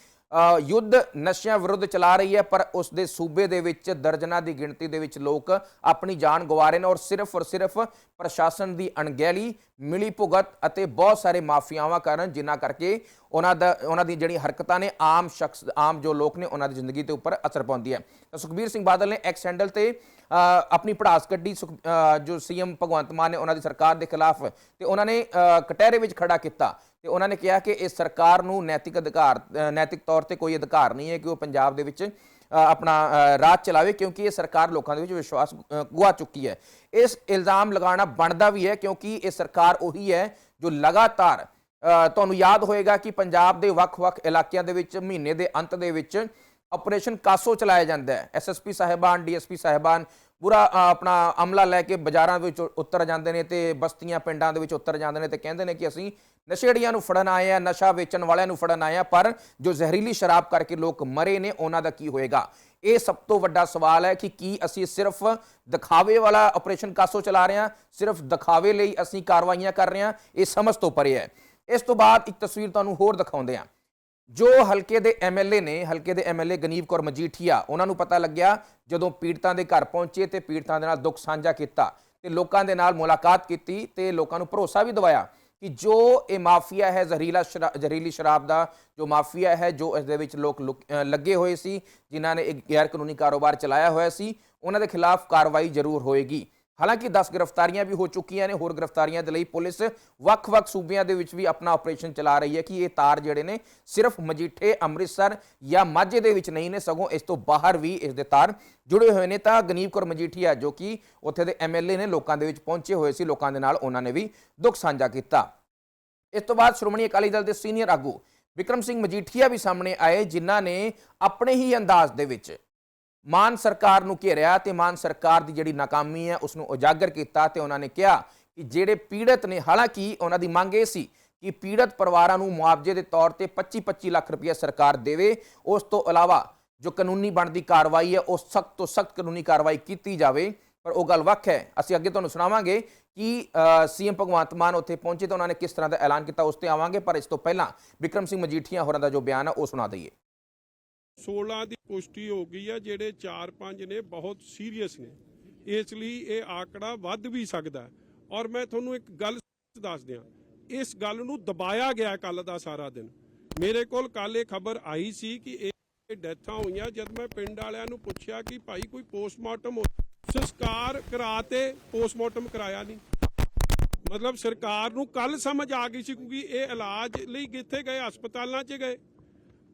ਯੁੱਧ ਨਸ਼ਿਆਂ ਵਿਰੁੱਧ ਚਲਾ ਰਹੀ ਹੈ, ਪਰ ਉਸ ਦੇ ਸੂਬੇ ਦੇ ਵਿੱਚ ਦਰਜਨਾਂ ਦੀ ਗਿਣਤੀ ਦੇ ਵਿੱਚ ਲੋਕ ਆਪਣੀ ਜਾਨ ਗਵਾ ਰਹੇ ਨੇ ਔਰ ਸਿਰਫ ਔਰ ਸਿਰਫ ਪ੍ਰਸ਼ਾਸਨ ਦੀ ਅਣਗਹਿਲੀ, ਮਿਲੀ ਭੁਗਤ ਅਤੇ ਬਹੁਤ ਸਾਰੇ ਮਾਫੀਆਵਾਂ ਕਾਰਨ ਜਿਨ੍ਹਾਂ ਕਰਕੇ ਉਹਨਾਂ ਦਾ, ਉਹਨਾਂ ਦੀ ਜਿਹੜੀ ਹਰਕਤਾਂ ਨੇ ਆਮ ਸ਼ਖਸ, ਆਮ ਜੋ ਲੋਕ ਨੇ ਉਹਨਾਂ ਦੀ ਜ਼ਿੰਦਗੀ ਤੇ ਉੱਪਰ ਅਸਰ ਪਾਉਂਦੀ ਹੈ। ਤਾਂ ਸੁਖਬੀਰ ਸਿੰਘ ਬਾਦਲ ਨੇ ਐਕਸ ਹੈਂਡਲ ਤੇ ਆਪਣੀ ਪੜਾਸ ਕੱਢੀ ਸੁਖ- ਅ, ਜੋ ਸੀਐਮ ਭਗਵੰਤ ਮਾਨ ਨੇ ਉਹਨਾਂ ਦੀ ਸਰਕਾਰ ਦੇ ਖਿਲਾਫ ਤੇ ਉਹਨਾਂ ਨੇ ਕਟਹਿਰੇ ਵਿੱਚ ਖੜਾ ਕੀਤਾ ਤੇ ਉਹਨਾਂ ਨੇ ਕਿਹਾ ਕਿ ਇਸ ਸਰਕਾਰ ਨੂੰ ਨੈਤਿਕ ਅਧਿਕਾਰ ਨੈਤਿਕ ਤੌਰ ਤੇ ਕੋਈ ਅਧਿਕਾਰ ਨਹੀਂ ਹੈ ਕਿ ਉਹ ਪੰਜਾਬ ਦੇ ਵਿੱਚ ਆਪਣਾ ਰਾਜ ਚਲਾਵੇ ਕਿਉਂਕਿ ਇਹ ਸਰਕਾਰ ਲੋਕਾਂ ਦੇ ਵਿੱਚ ਵਿਸ਼ਵਾਸ ਅ, ਗੁਆ ਚੁੱਕੀ ਹੈ। ਇਸ ਇਲਜ਼ਾਮ ਲਗਾਉਣਾ ਬਣਦਾ ਵੀ ਹੈ ਕਿਉਂਕਿ ਇਹ ਸਰਕਾਰ ਉਹੀ ਹੈ ਜੋ ਲਗਾਤਾਰ ਤੁਹਾਨੂੰ ਯਾਦ ਹੋਏਗਾ ਕਿ ਪੰਜਾਬ ਦੇ ਵੱਖ-ਵੱਖ ਇਲਾਕਿਆਂ ਦੇ ਵਿੱਚ ਮਹੀਨੇ ਦੇ ਅੰਤ ਦੇ ਵਿੱਚ ਆਪਰੇਸ਼ਨ ਕਾਸੋ ਚਲਾਇਆ ਜਾਂਦਾ ਹੈ। ਐਸਐਸਪੀ ਸਾਹਿਬਾਨ ਡੀਐਸਪੀ ਸਾਹਿਬਾਨ ਪੂਰਾ ਆਪਣਾ ਅਮਲਾ ਲੈ ਕੇ ਬਾਜ਼ਾਰਾਂ ਵਿੱਚ ਉਤਰ ਜਾਂਦੇ ਨੇ ਤੇ ਬਸਤੀਆਂ ਪਿੰਡਾਂ ਦੇ ਵਿੱਚ ਉਤਰ ਜਾਂਦੇ ਨੇ ਤੇ ਕਹਿੰਦੇ ਨੇ ਕਿ ਅਸੀਂ ਨਸ਼ੇੜੀਆਂ ਨੂੰ ਫੜਨ ਆਏ ਆ ਨਸ਼ਾ ਵੇਚਣ ਵਾਲਿਆਂ ਨੂੰ ਫੜਨ ਆਏ ਆ ਪਰ ਜੋ ਜ਼ਹਿਰੀਲੀ ਸ਼ਰਾਬ ਕਰਕੇ ਲੋਕ ਮਰੇ ਨੇ, ਉਹਨਾਂ ਦਾ ਕੀ ਹੋਏਗਾ? ਇਹ ਸਭ ਤੋਂ ਵੱਡਾ ਸਵਾਲ ਹੈ ਕਿ ਕੀ ਅਸੀਂ ਸਿਰਫ ਦਿਖਾਵੇ ਵਾਲਾ ਆਪਰੇਸ਼ਨ ਕਾਸੋ ਚਲਾ ਰਹੇ ਹਾਂ, ਸਿਰਫ ਦਿਖਾਵੇ ਲਈ ਅਸੀਂ ਕਾਰਵਾਈਆਂ ਕਰ ਰਹੇ ਹਾਂ, ਇਹ ਸਮਝ ਤੋਂ ਪਰੇ ਹੈ। ਇਸ ਤੋਂ ਬਾਅਦ ਇੱਕ ਤਸਵੀਰ ਤੁਹਾਨੂੰ ਹੋਰ ਦਿਖਾਉਂਦੇ ਹਾਂ। ਜੋ ਹਲਕੇ ਦੇ ਐਮਐਲਏ ਨੇ, ਹਲਕੇ ਦੇ ਐਮਐਲਏ ਗਨੀਵ ਕੌਰ ਮਜੀਠੀਆ, ਉਹਨਾਂ ਨੂੰ ਪਤਾ ਲੱਗਿਆ ਜਦੋਂ ਪੀੜਤਾਂ ਦੇ ਘਰ ਪਹੁੰਚੇ ਤੇ ਪੀੜਤਾਂ ਦੇ ਨਾਲ ਦੁੱਖ ਸਾਂਝਾ ਕੀਤਾ ਤੇ ਲੋਕਾਂ ਦੇ ਨਾਲ ਮੁਲਾਕਾਤ ਕੀਤੀ ਤੇ ਲੋਕਾਂ ਨੂੰ ਭਰੋਸਾ ਵੀ ਦਿਵਾਇਆ ਕਿ ਜੋ ਇਹ ਮਾਫੀਆ ਹੈ, ਜ਼ਹਿਰੀਲਾ ਸ਼ਰਾ- ਜ਼ਹਿਰੀਲੀ ਸ਼ਰਾਬ ਦਾ ਜੋ ਮਾਫੀਆ ਹੈ, ਜੋ ਇਸ ਦੇ ਵਿੱਚ ਲੋਕ ਲੁਕ- ਲੱਗੇ ਹੋਏ ਸੀ, ਜਿਨ੍ਹਾਂ ਨੇ ਇੱਕ ਗੈਰ ਕਾਨੂੰਨੀ ਕਾਰੋਬਾਰ ਚਲਾਇਆ ਹੋਇਆ ਸੀ, ਉਹਨਾਂ ਦੇ ਖਿਲਾਫ ਕਾਰਵਾਈ ਜ਼ਰੂਰ ਹੋਏਗੀ। ਹਾਲਾਂਕਿ 10 ਗ੍ਰਿਫਤਾਰੀਆਂ ਵੀ ਹੋ ਚੁੱਕੀਆਂ ਨੇ, ਹੋਰ ਗ੍ਰਿਫਤਾਰੀਆਂ ਦੇ ਲਈ ਪੁਲਿਸ ਵੱਖ-ਵੱਖ ਸੂਬਿਆਂ ਦੇ ਵਿੱਚ ਵੀ ਆਪਣਾ ਆਪਰੇਸ਼ਨ ਚਲਾ ਰਹੀ ਹੈ ਕਿ ਇਹ ਤਾਰ ਜਿਹੜੇ ਨੇ ਸਿਰਫ ਮਜੀਠੇ, ਅੰਮ੍ਰਿਤਸਰ ਜਾਂ ਮਾਝੇ ਦੇ ਵਿੱਚ ਨਹੀਂ ਨੇ, ਸਗੋਂ ਇਸ ਤੋਂ ਬਾਹਰ ਵੀ ਇਸ ਦੇ ਤਾਰ ਜੁੜੇ ਹੋਏ ਨੇ। ਤਾਂ ਗਨੀਵ ਕੌਰ ਮਜੀਠੀਆ ਜੋ ਕਿ ਉੱਥੇ ਦੇ ਐਮਐਲਏ ਨੇ, ਲੋਕਾਂ ਦੇ ਵਿੱਚ ਪਹੁੰਚੇ ਹੋਏ ਸੀ, ਲੋਕਾਂ ਦੇ ਨਾਲ ਉਹਨਾਂ ਨੇ ਵੀ ਦੁੱਖ ਸਾਂਝਾ ਕੀਤਾ। ਇਸ ਤੋਂ ਬਾਅਦ ਸ਼੍ਰੋਮਣੀ ਅਕਾਲੀ ਦਲ ਦੇ ਸੀਨੀਅਰ ਆਗੂ ਵਿਕਰਮ ਸਿੰਘ ਮਜੀਠੀਆ ਵੀ ਸਾਹਮਣੇ ਆਏ, ਜਿਨ੍ਹਾਂ ਨੇ ਆਪਣੇ ਹੀ ਅੰਦਾਜ਼ ਦੇ ਵਿੱਚ ਮਾਨ ਸਰਕਾਰ ਨੂੰ ਘੇਰਿਆ ਤੇ ਮਾਨ ਸਰਕਾਰ ਦੀ ਜਿਹੜੀ ਨਾਕਾਮੀ ਹੈ ਉਸ ਨੂੰ ਉਜਾਗਰ ਕੀਤਾ ਤੇ ਉਹਨਾਂ ਨੇ ਕਿਹਾ ਕਿ ਜਿਹੜੇ ਪੀੜਤ ਨੇ, ਹਾਲਾਂਕਿ ਉਹਨਾਂ ਦੀ ਮੰਗ ਇਹ ਸੀ ਕਿ ਪੀੜਤ ਪਰਿਵਾਰਾਂ ਨੂੰ ਮੁਆਵਜ਼ੇ ਦੇ ਤੌਰ ਤੇ 25-25 ਲੱਖ ਰੁਪਏ ਸਰਕਾਰ ਦੇਵੇ। ਉਸ ਤੋਂ ਇਲਾਵਾ ਜੋ ਕਾਨੂੰਨੀ ਬਣਦੀ ਕਾਰਵਾਈ ਹੈ, ਉਹ ਸਖਤ ਤੋਂ ਸਖਤ ਕਾਨੂੰਨੀ ਕਾਰਵਾਈ ਕੀਤੀ ਜਾਵੇ। ਪਰ ਉਹ ਗੱਲ ਵੱਖ ਹੈ। ਅਸੀਂ ਅੱਗੇ ਤੁਹਾਨੂੰ ਸੁਣਾਵਾਂਗੇ ਕਿ ਸੀਐਮ ਭਗਵੰਤ ਮਾਨ ਉੱਥੇ ਪਹੁੰਚੇ ਤਾਂ ਉਹਨਾਂ ਨੇ ਕਿਸ ਤਰ੍ਹਾਂ ਦਾ ਐਲਾਨ ਕੀਤਾ, ਉਸ ਤੇ ਆਵਾਂਗੇ। ਪਰ ਇਸ ਤੋਂ ਪਹਿਲਾਂ ਵਿਕਰਮ ਸਿੰਘ ਮਜੀਠੀਆ ਹੋਰਾਂ ਦਾ ਜੋ ਬਿਆਨ ਹੈ ਉਹ ਸੁਣਾ ਦਈਏ। 16 ਦੀ ਪੁਸ਼ਟੀ ਹੋ ਗਈ ਹੈ ਜਿਹੜੇ 4-5 ਨੇ, ਬਹੁਤ ਸੀਰੀਅਸ ਨੇ। ਇਸ ਲਈ ਇਹ ਆંકੜਾ ਵੱਧ ਵੀ ਸਕਦਾ ਔਰ ਮੈਂ ਤੁਹਾਨੂੰ ਇੱਕ ਗੱਲ ਦੱਸ ਦਿਆਂ ਇਸ ਗੱਲ ਨੂੰ ਦਬਾਇਆ ਗਿਆ ਕੱਲ ਦਾ ਸਾਰਾ ਦਿਨ। ਮੇਰੇ ਕੋਲ ਕੱਲ ਇਹ ਖਬਰ ਆਈ ਸੀ ਕਿ ਇਹ ਡੈਥਾਂ ਹੋਈਆਂ, ਜਦ ਮੈਂ ਪਿੰਡ ਵਾਲਿਆਂ ਨੂੰ ਪੁੱਛਿਆ ਕਿ ਭਾਈ ਕੋਈ ਪੋਸਟਮਾਰਟਮ ਹੋ, ਸੰਸਕਾਰ ਕਰਾਤੇ, ਪੋਸਟਮਾਰਟਮ ਕਰਾਇਆ ਨਹੀਂ। ਮਤਲਬ ਸਰਕਾਰ ਨੂੰ ਕੱਲ ਸਮਝ ਆ ਗਈ ਸੀ ਕਿਉਂਕਿ ਇਹ ਇਲਾਜ ਲਈ ਕਿੱਥੇ ਗਏ, ਹਸਪਤਾਲਾਂ 'ਚ ਗਏ।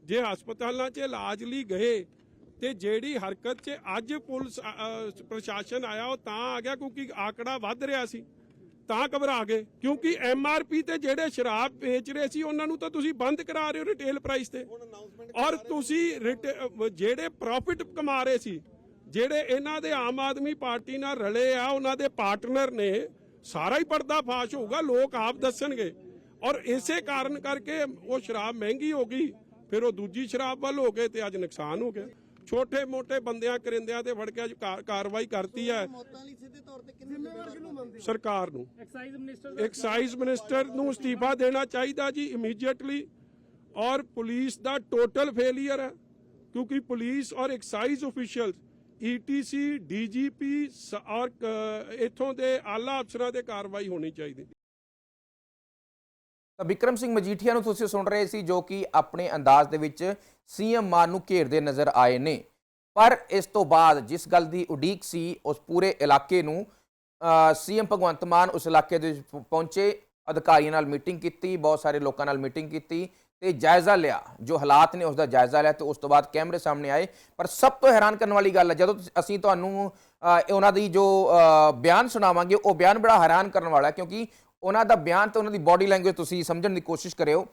ਜੇ ਹਸਪਤਾਲਾਂ 'ਚ ਇਲਾਜ ਲਈ ਗਏ ਤੇ ਜਿਹੜੀ ਹਰਕਤ 'ਚ ਅੱਜ ਪੁਲਿਸ ਪ੍ਰਸ਼ਾਸਨ ਆਇਆ ਉਹ ਤਾਂ ਆ ਗਿਆ ਕਿਉਂਕਿ ਆંકੜਾ ਵੱਧ ਰਿਹਾ ਸੀ। ਤਾਂ ਘਬਰਾ ਗਏ ਕਿਉਂਕਿ ਐਮਆਰਪੀ ਤੇ ਜਿਹੜੇ ਸ਼ਰਾਬ ਵੇਚ ਰਹੇ ਸੀ ਉਹਨਾਂ ਨੂੰ ਤਾਂ ਤੁਸੀਂ ਬੰਦ ਕਰਾ ਰਹੇ ਹੋ ਰਿਟੇਲ ਪ੍ਰਾਈਸ ਤੇ। ਔਰ ਤੁਸੀਂ ਜਿਹੜੇ ਪ੍ਰੋਫਿਟ ਕਮਾ ਰਹੇ ਸੀ ਜਿਹੜੇ ਇਹਨਾਂ ਦੇ ਆਮ ਆਦਮੀ ਪਾਰਟੀ ਨਾਲ ਰਲੇ ਆ ਉਹਨਾਂ ਦੇ ਪਾਰਟਨਰ ਨੇ ਸਾਰਾ ਹੀ ਪਰਦਾ ਫਾਸ਼ ਹੋਊਗਾ ਲੋਕ ਆਪ ਦੱਸਣਗੇ। ਔਰ ਇਸੇ ਕਾਰਨ ਕਰਕੇ ਉਹ ਸ਼ਰਾਬ ਮਹਿੰਗੀ ਹੋ ਗਈ। ਫਿਰ ਉਹ ਦੂਜੀ ਸ਼ਰਾਬ ਵੱਲ ਹੋ ਗਏ ਤੇ ਅੱਜ ਨੁਕਸਾਨ ਹੋ ਗਿਆ। ਛੋਟੇ ਮੋਟੇ ਬੰਦਿਆਂ ਕਰਿੰਦਿਆਂ ਤੇ ਫੜ ਕੇ ਅੱਜ ਕਾਰਵਾਈ ਕਰਤੀ ਹੈ। ਮੌਤਾਂ ਲਈ ਸਿੱਧੇ ਤੌਰ ਤੇ ਕਿੰਨੇ ਜ਼ਿੰਮੇਵਾਰ ਨੂੰ ਮੰਨਦੇ ਸਰਕਾਰ ਨੂੰ। ਐਕਸਾਈਜ਼ ਮਿਨਿਸਟਰ ਐਕਸਾਈਜ਼ ਮਿਨਿਸਟਰ ਨੂੰ ਅਸਤੀਫਾ ਦੇਣਾ ਚਾਹੀਦਾ ਜੀ ਇਮੀਡੀਏਟਲੀ ਔਰ ਪੁਲਿਸ ਦਾ ਟੋਟਲ ਫੇਲਿਅਰ ਹੈ ਕਿਉਂਕਿ ਪੁਲਿਸ ਔਰ ਐਕਸਾਈਜ਼ ਅਫੀਸ਼ੀਅਲ ਈਟੀਸੀ ਡੀਜੀਪੀ ਔਰ ਇੱਥੋਂ ਦੇ ਆਲਾ ਅਫਸਰਾਂ ਤੇ ਕਾਰਵਾਈ ਹੋਣੀ ਚਾਹੀਦੀ। ਤਾਂ ਵਿਕਰਮ ਸਿੰਘ ਮਜੀਠੀਆ ਨੂੰ ਤੁਸੀਂ ਸੁਣ ਰਹੇ ਸੀ ਜੋ ਕਿ ਆਪਣੇ ਅੰਦਾਜ਼ ਦੇ ਵਿੱਚ ਸੀਐਮ ਮਾਨ ਨੂੰ ਘੇਰਦੇ ਨਜ਼ਰ ਆਏ ਨੇ। ਪਰ ਇਸ ਤੋਂ ਬਾਅਦ ਜਿਸ ਗੱਲ ਦੀ ਉਡੀਕ ਸੀ, ਉਸ ਪੂਰੇ ਇਲਾਕੇ ਨੂੰ ਸੀਐਮ ਭਗਵੰਤ ਮਾਨ ਉਸ ਇਲਾਕੇ ਦੇ ਪਹੁੰਚੇ, ਅਧਿਕਾਰੀਆਂ ਨਾਲ ਮੀਟਿੰਗ ਕੀਤੀ, ਬਹੁਤ ਸਾਰੇ ਲੋਕਾਂ ਨਾਲ ਮੀਟਿੰਗ ਕੀਤੀ ਤੇ ਜਾਇਜ਼ਾ ਲਿਆ। ਜੋ ਹਾਲਾਤ ਨੇ ਉਸ ਦਾ ਜਾਇਜ਼ਾ ਲਿਆ ਤੇ ਉਸ ਤੋਂ ਬਾਅਦ ਕੈਮਰੇ ਸਾਹਮਣੇ ਆਏ। ਪਰ ਸਭ ਤੋਂ ਹੈਰਾਨ ਕਰਨ ਵਾਲੀ ਗੱਲ ਹੈ, ਜਦੋਂ ਅਸੀਂ ਤੁਹਾਨੂੰ ਉਹਨਾਂ ਦੀ ਜੋ ਬਿਆਨ ਸੁਣਾਵਾਂਗੇ, ਉਹ ਬਿਆਨ ਬੜਾ ਹੈਰਾਨ ਕਰਨ ਵਾਲਾ ਕਿਉਂਕਿ ਉਹਨਾਂ ਦਾ ਬਿਆਨ ਤੇ ਉਹਨਾਂ ਦੀ ਬਾਡੀ ਲੈਂਗੁਏਜ ਤੁਸੀਂ ਸਮਝਣ ਦੀ ਕੋਸ਼ਿਸ਼ ਕਰਿਓ।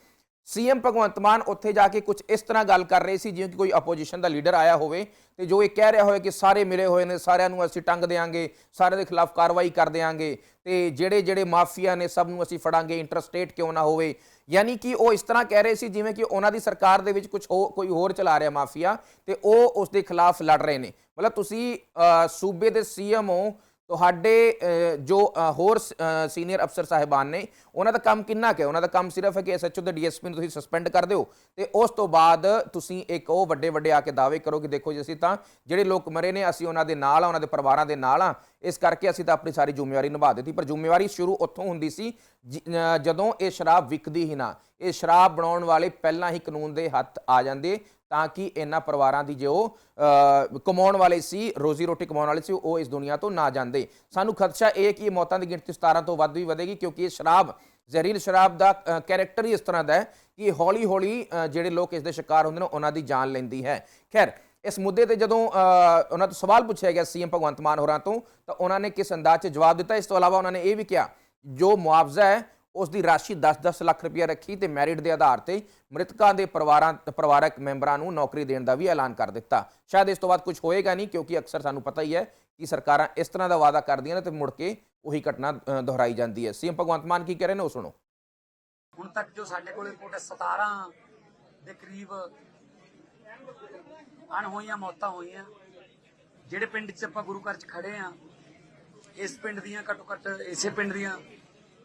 ਸੀਐਮ ਭਗਵੰਤ ਮਾਨ ਉੱਥੇ ਜਾ ਕੇ ਕੁਝ ਇਸ ਤਰ੍ਹਾਂ ਗੱਲ ਕਰ ਰਹੇ ਸੀ, ਜਿਵੇਂ ਕਿ ਕੋਈ ਆਪੋਜੀਸ਼ਨ ਦਾ ਲੀਡਰ ਆਇਆ ਹੋਵੇ ਤੇ ਜੋ ਇਹ ਕਹਿ ਰਿਹਾ ਹੋਵੇ ਕਿ ਸਾਰੇ ਮਿਲੇ ਹੋਏ ਨੇ, ਸਾਰਿਆਂ ਨੂੰ ਅਸੀਂ ਟੰਗ ਦੇਾਂਗੇ ਸਾਰਿਆਂ ਦੇ ਖਿਲਾਫ ਕਾਰਵਾਈ ਕਰ ਦੇਾਂਗੇ ਤੇ ਜਿਹੜੇ ਜਿਹੜੇ ਮਾਫੀਆ ਨੇ ਸਭ ਨੂੰ ਅਸੀਂ ਫੜਾਂਗੇ ਇੰਟਰਸਟੇਟ ਕਿਉਂ ਨਾ ਹੋਵੇ। ਯਾਨੀ ਕਿ ਉਹ ਇਸ ਤਰ੍ਹਾਂ ਕਹਿ ਰਹੇ ਸੀ ਜਿਵੇਂ ਕਿ ਉਹਨਾਂ ਦੀ ਸਰਕਾਰ ਦੇ ਵਿੱਚ ਕੁਝ ਕੋਈ ਹੋਰ ਚਲਾ ਰਿਹਾ ਮਾਫੀਆ ਤੇ ਉਹ ਉਸ ਦੇ ਖਿਲਾਫ ਲੜ ਰਹੇ ਨੇ। ਮਤਲਬ ਤੁਸੀਂ ਸੂਬੇ ਦੇ ਸੀਐਮ ਹੋ ਤੁਹਾਡੇ ਜੋ ਹੋਰ ਸੀਨੀਅਰ ਅਫਸਰ ਸਾਹਿਬਾਨ ਨੇ, ਉਹਨਾਂ ਦਾ ਕੰਮ ਕਿੰਨਾ ਕੁ ਉਹਨਾਂ ਦਾ ਕੰਮ ਸਿਰਫ ਹੈ ਕਿ ਐਸਐਚਓ ਤੇ ਡੀਐਸਪੀ ਨੂੰ ਤੁਸੀਂ ਸਸਪੈਂਡ ਕਰ ਦਿਓ ਤੇ ਉਸ ਤੋਂ ਬਾਅਦ ਤੁਸੀਂ ਇੱਕ ਉਹ ਵੱਡੇ ਵੱਡੇ ਆ ਕੇ ਦਾਅਵੇ ਕਰੋ ਕਿ ਦੇਖੋ ਜੀ, ਅਸੀਂ ਤਾਂ ਜਿਹੜੇ ਲੋਕ ਮਰੇ ਨੇ, ਅਸੀਂ ਉਹਨਾਂ ਦੇ ਨਾਲ ਆ, ਉਹਨਾਂ ਦੇ ਪਰਿਵਾਰਾਂ ਦੇ ਨਾਲ ਆ, ਇਸ ਕਰਕੇ ਅਸੀਂ ਤਾਂ ਆਪਣੀ ਸਾਰੀ ਜ਼ਿੰਮੇਵਾਰੀ ਨਿਭਾ ਦਿੱਤੀ। ਪਰ ਜ਼ਿੰਮੇਵਾਰੀ ਸ਼ੁਰੂ ਉੱਥੋਂ ਹੁੰਦੀ ਸੀ ਜਦੋਂ ਇਹ ਸ਼ਰਾਬ ਵਿਕਦੀ ਹੀ ਨਾ, ਇਹ ਸ਼ਰਾਬ ਬਣਾਉਣ ਵਾਲੇ ਪਹਿਲਾਂ ਹੀ ਕਾਨੂੰਨ ਦੇ ਹੱਥ ਆ ਜਾਂਦੇ। ਤਾਂ ਕਿ ਇਹਨਾਂ ਪਰਿਵਾਰਾਂ ਦੀ ਜੋ ਕਮਾਉਣ ਵਾਲੇ ਸੀ, ਰੋਜ਼ੀ ਰੋਟੀ ਕਮਾਉਣ ਵਾਲੇ ਸੀ, ਉਹ ਇਸ ਦੁਨੀਆ ਤੋਂ ਨਾ ਜਾਂਦੇ। ਸਾਨੂੰ ਖਦਸ਼ਾ ਇਹ ਹੈ ਕਿ ਇਹ ਮੌਤਾਂ ਦੀ ਗਿਣਤੀ 17 ਤੋਂ ਵੱਧ ਵੀ ਵਧੇਗੀ, ਕਿਉਂਕਿ ਇਹ ਸ਼ਰਾਬ, ਜ਼ਹਿਰੀਲ ਸ਼ਰਾਬ ਦਾ ਕੈਰੈਕਟਰ ਹੀ ਇਸ ਤਰ੍ਹਾਂ ਦਾ ਹੈ ਕਿ ਹੌਲੀ ਹੌਲੀ ਜਿਹੜੇ ਲੋਕ ਇਸ ਦੇ ਸ਼ਿਕਾਰ ਹੁੰਦੇ ਨੇ, ਉਹਨਾਂ ਦੀ ਜਾਨ ਲੈਂਦੀ ਹੈ। ਖੈਰ, ਇਸ ਮੁੱਦੇ ਤੇ ਜਦੋਂ ਉਹਨਾਂ ਤੋਂ ਸਵਾਲ ਪੁੱਛਿਆ ਗਿਆ ਸੀਐਮ ਭਗਵੰਤ ਮਾਨ ਹੋਰਾਂ ਤੋਂ, ਤਾਂ ਉਹਨਾਂ ਨੇ ਕਿਸ ਅੰਦਾਜ਼ 'ਚ ਜਵਾਬ ਦਿੱਤਾ? ਇਸ ਤੋਂ ਇਲਾਵਾ ਉਹਨਾਂ ਨੇ ਇਹ ਵੀ ਕਿਹਾ, ਜੋ ਮੁਆਵਜ਼ਾ ਹੈ ਉਸ ਦੀ ਰਾਸ਼ੀ 10-10 ਲੱਖ ਰੁਪਏ ਰੱਖੀ ਤੇ ਮੈਰਿਟ ਦੇ ਆਧਾਰ ਤੇ ਮ੍ਰਿਤਕਾਂ ਦੇ ਪਰਿਵਾਰਾਂ, ਪਰਿਵਾਰਕ ਮੈਂਬਰਾਂ ਨੂੰ ਨੌਕਰੀ ਦੇਣ ਦਾ ਵੀ ਐਲਾਨ ਕਰ ਦਿੱਤਾ। ਸ਼ਾਇਦ ਇਸ ਤੋਂ ਬਾਅਦ ਕੁਝ ਹੋਏਗਾ ਨਹੀਂ, ਕਿਉਂਕਿ ਅਕਸਰ ਸਾਨੂੰ ਪਤਾ ਹੀ ਹੈ ਕਿ ਸਰਕਾਰਾਂ ਇਸ ਤਰ੍ਹਾਂ ਦਾ ਵਾਅਦਾ ਕਰਦੀਆਂ ਨੇ ਤੇ ਮੁੜ ਕੇ ਉਹੀ ਘਟਨਾ ਦੁਹਰਾਈ ਜਾਂਦੀ ਹੈ। ਸੀਐਮ ਭਗਵੰਤ ਮਾਨ ਕੀ ਕਹਿ ਰਹੇ ਨੇ ਉਹ ਸੁਣੋ। ਹੁਣ ਤੱਕ ਜੋ ਸਾਡੇ ਕੋਲ ਰਿਪੋਰਟ ਹੈ 17 ਦੇ ਕਰੀਬ ਅਣਹੋਈਆਂ ਮੌਤਾਂ ਹੋਈਆਂ। ਜਿਹੜੇ ਪਿੰਡ 'ਚ ਆਪਾਂ ਗੁਰੂ ਘਰ 'ਚ ਖੜੇ ਆ ਇਸ ਪਿੰਡ ਦੀਆਂ ਘੱਟੋ ਘੱਟ ਇਸੇ ਪਿੰਡ ਦੀਆਂ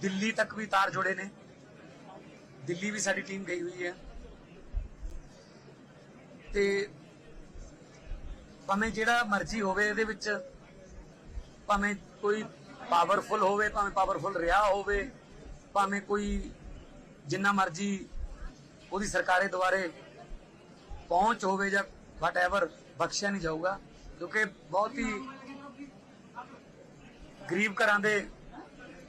ਦਿੱਲੀ ਤੱਕ ਵੀ ਤਾਰ ਜੋੜੇ ਨੇ। ਦਿੱਲੀ ਵੀ ਸਾਡੀ ਟੀਮ ਗਈ ਹੋਈ ਹੈ। ਤੇ ਭਾਵੇਂ ਜਿਹੜਾ ਮਰਜ਼ੀ ਹੋਵੇ ਇਹਦੇ ਵਿੱਚ, ਭਾਵੇਂ ਕੋਈ ਪਾਵਰਫੁਲ ਹੋਵੇ, ਭਾਵੇਂ ਪਾਵਰਫੁਲ ਰਿਹਾ ਹੋਵੇ, ਭਾਵੇਂ ਕੋਈ ਜਿੰਨਾ ਮਰਜ਼ੀ ਉਹਦੀ ਸਰਕਾਰੇ ਦੁਆਰੇ ਪਹੁੰਚ ਹੋਵੇ ਜਾਂ ਵਟਐਵਰ ਬਖਸ਼ਿਆ ਨਹੀਂ ਜਾਊਗਾ, ਕਿਉਂਕਿ ਬਹੁਤ ਹੀ ਗਰੀਬ ਘਰਾਂ ਦੇ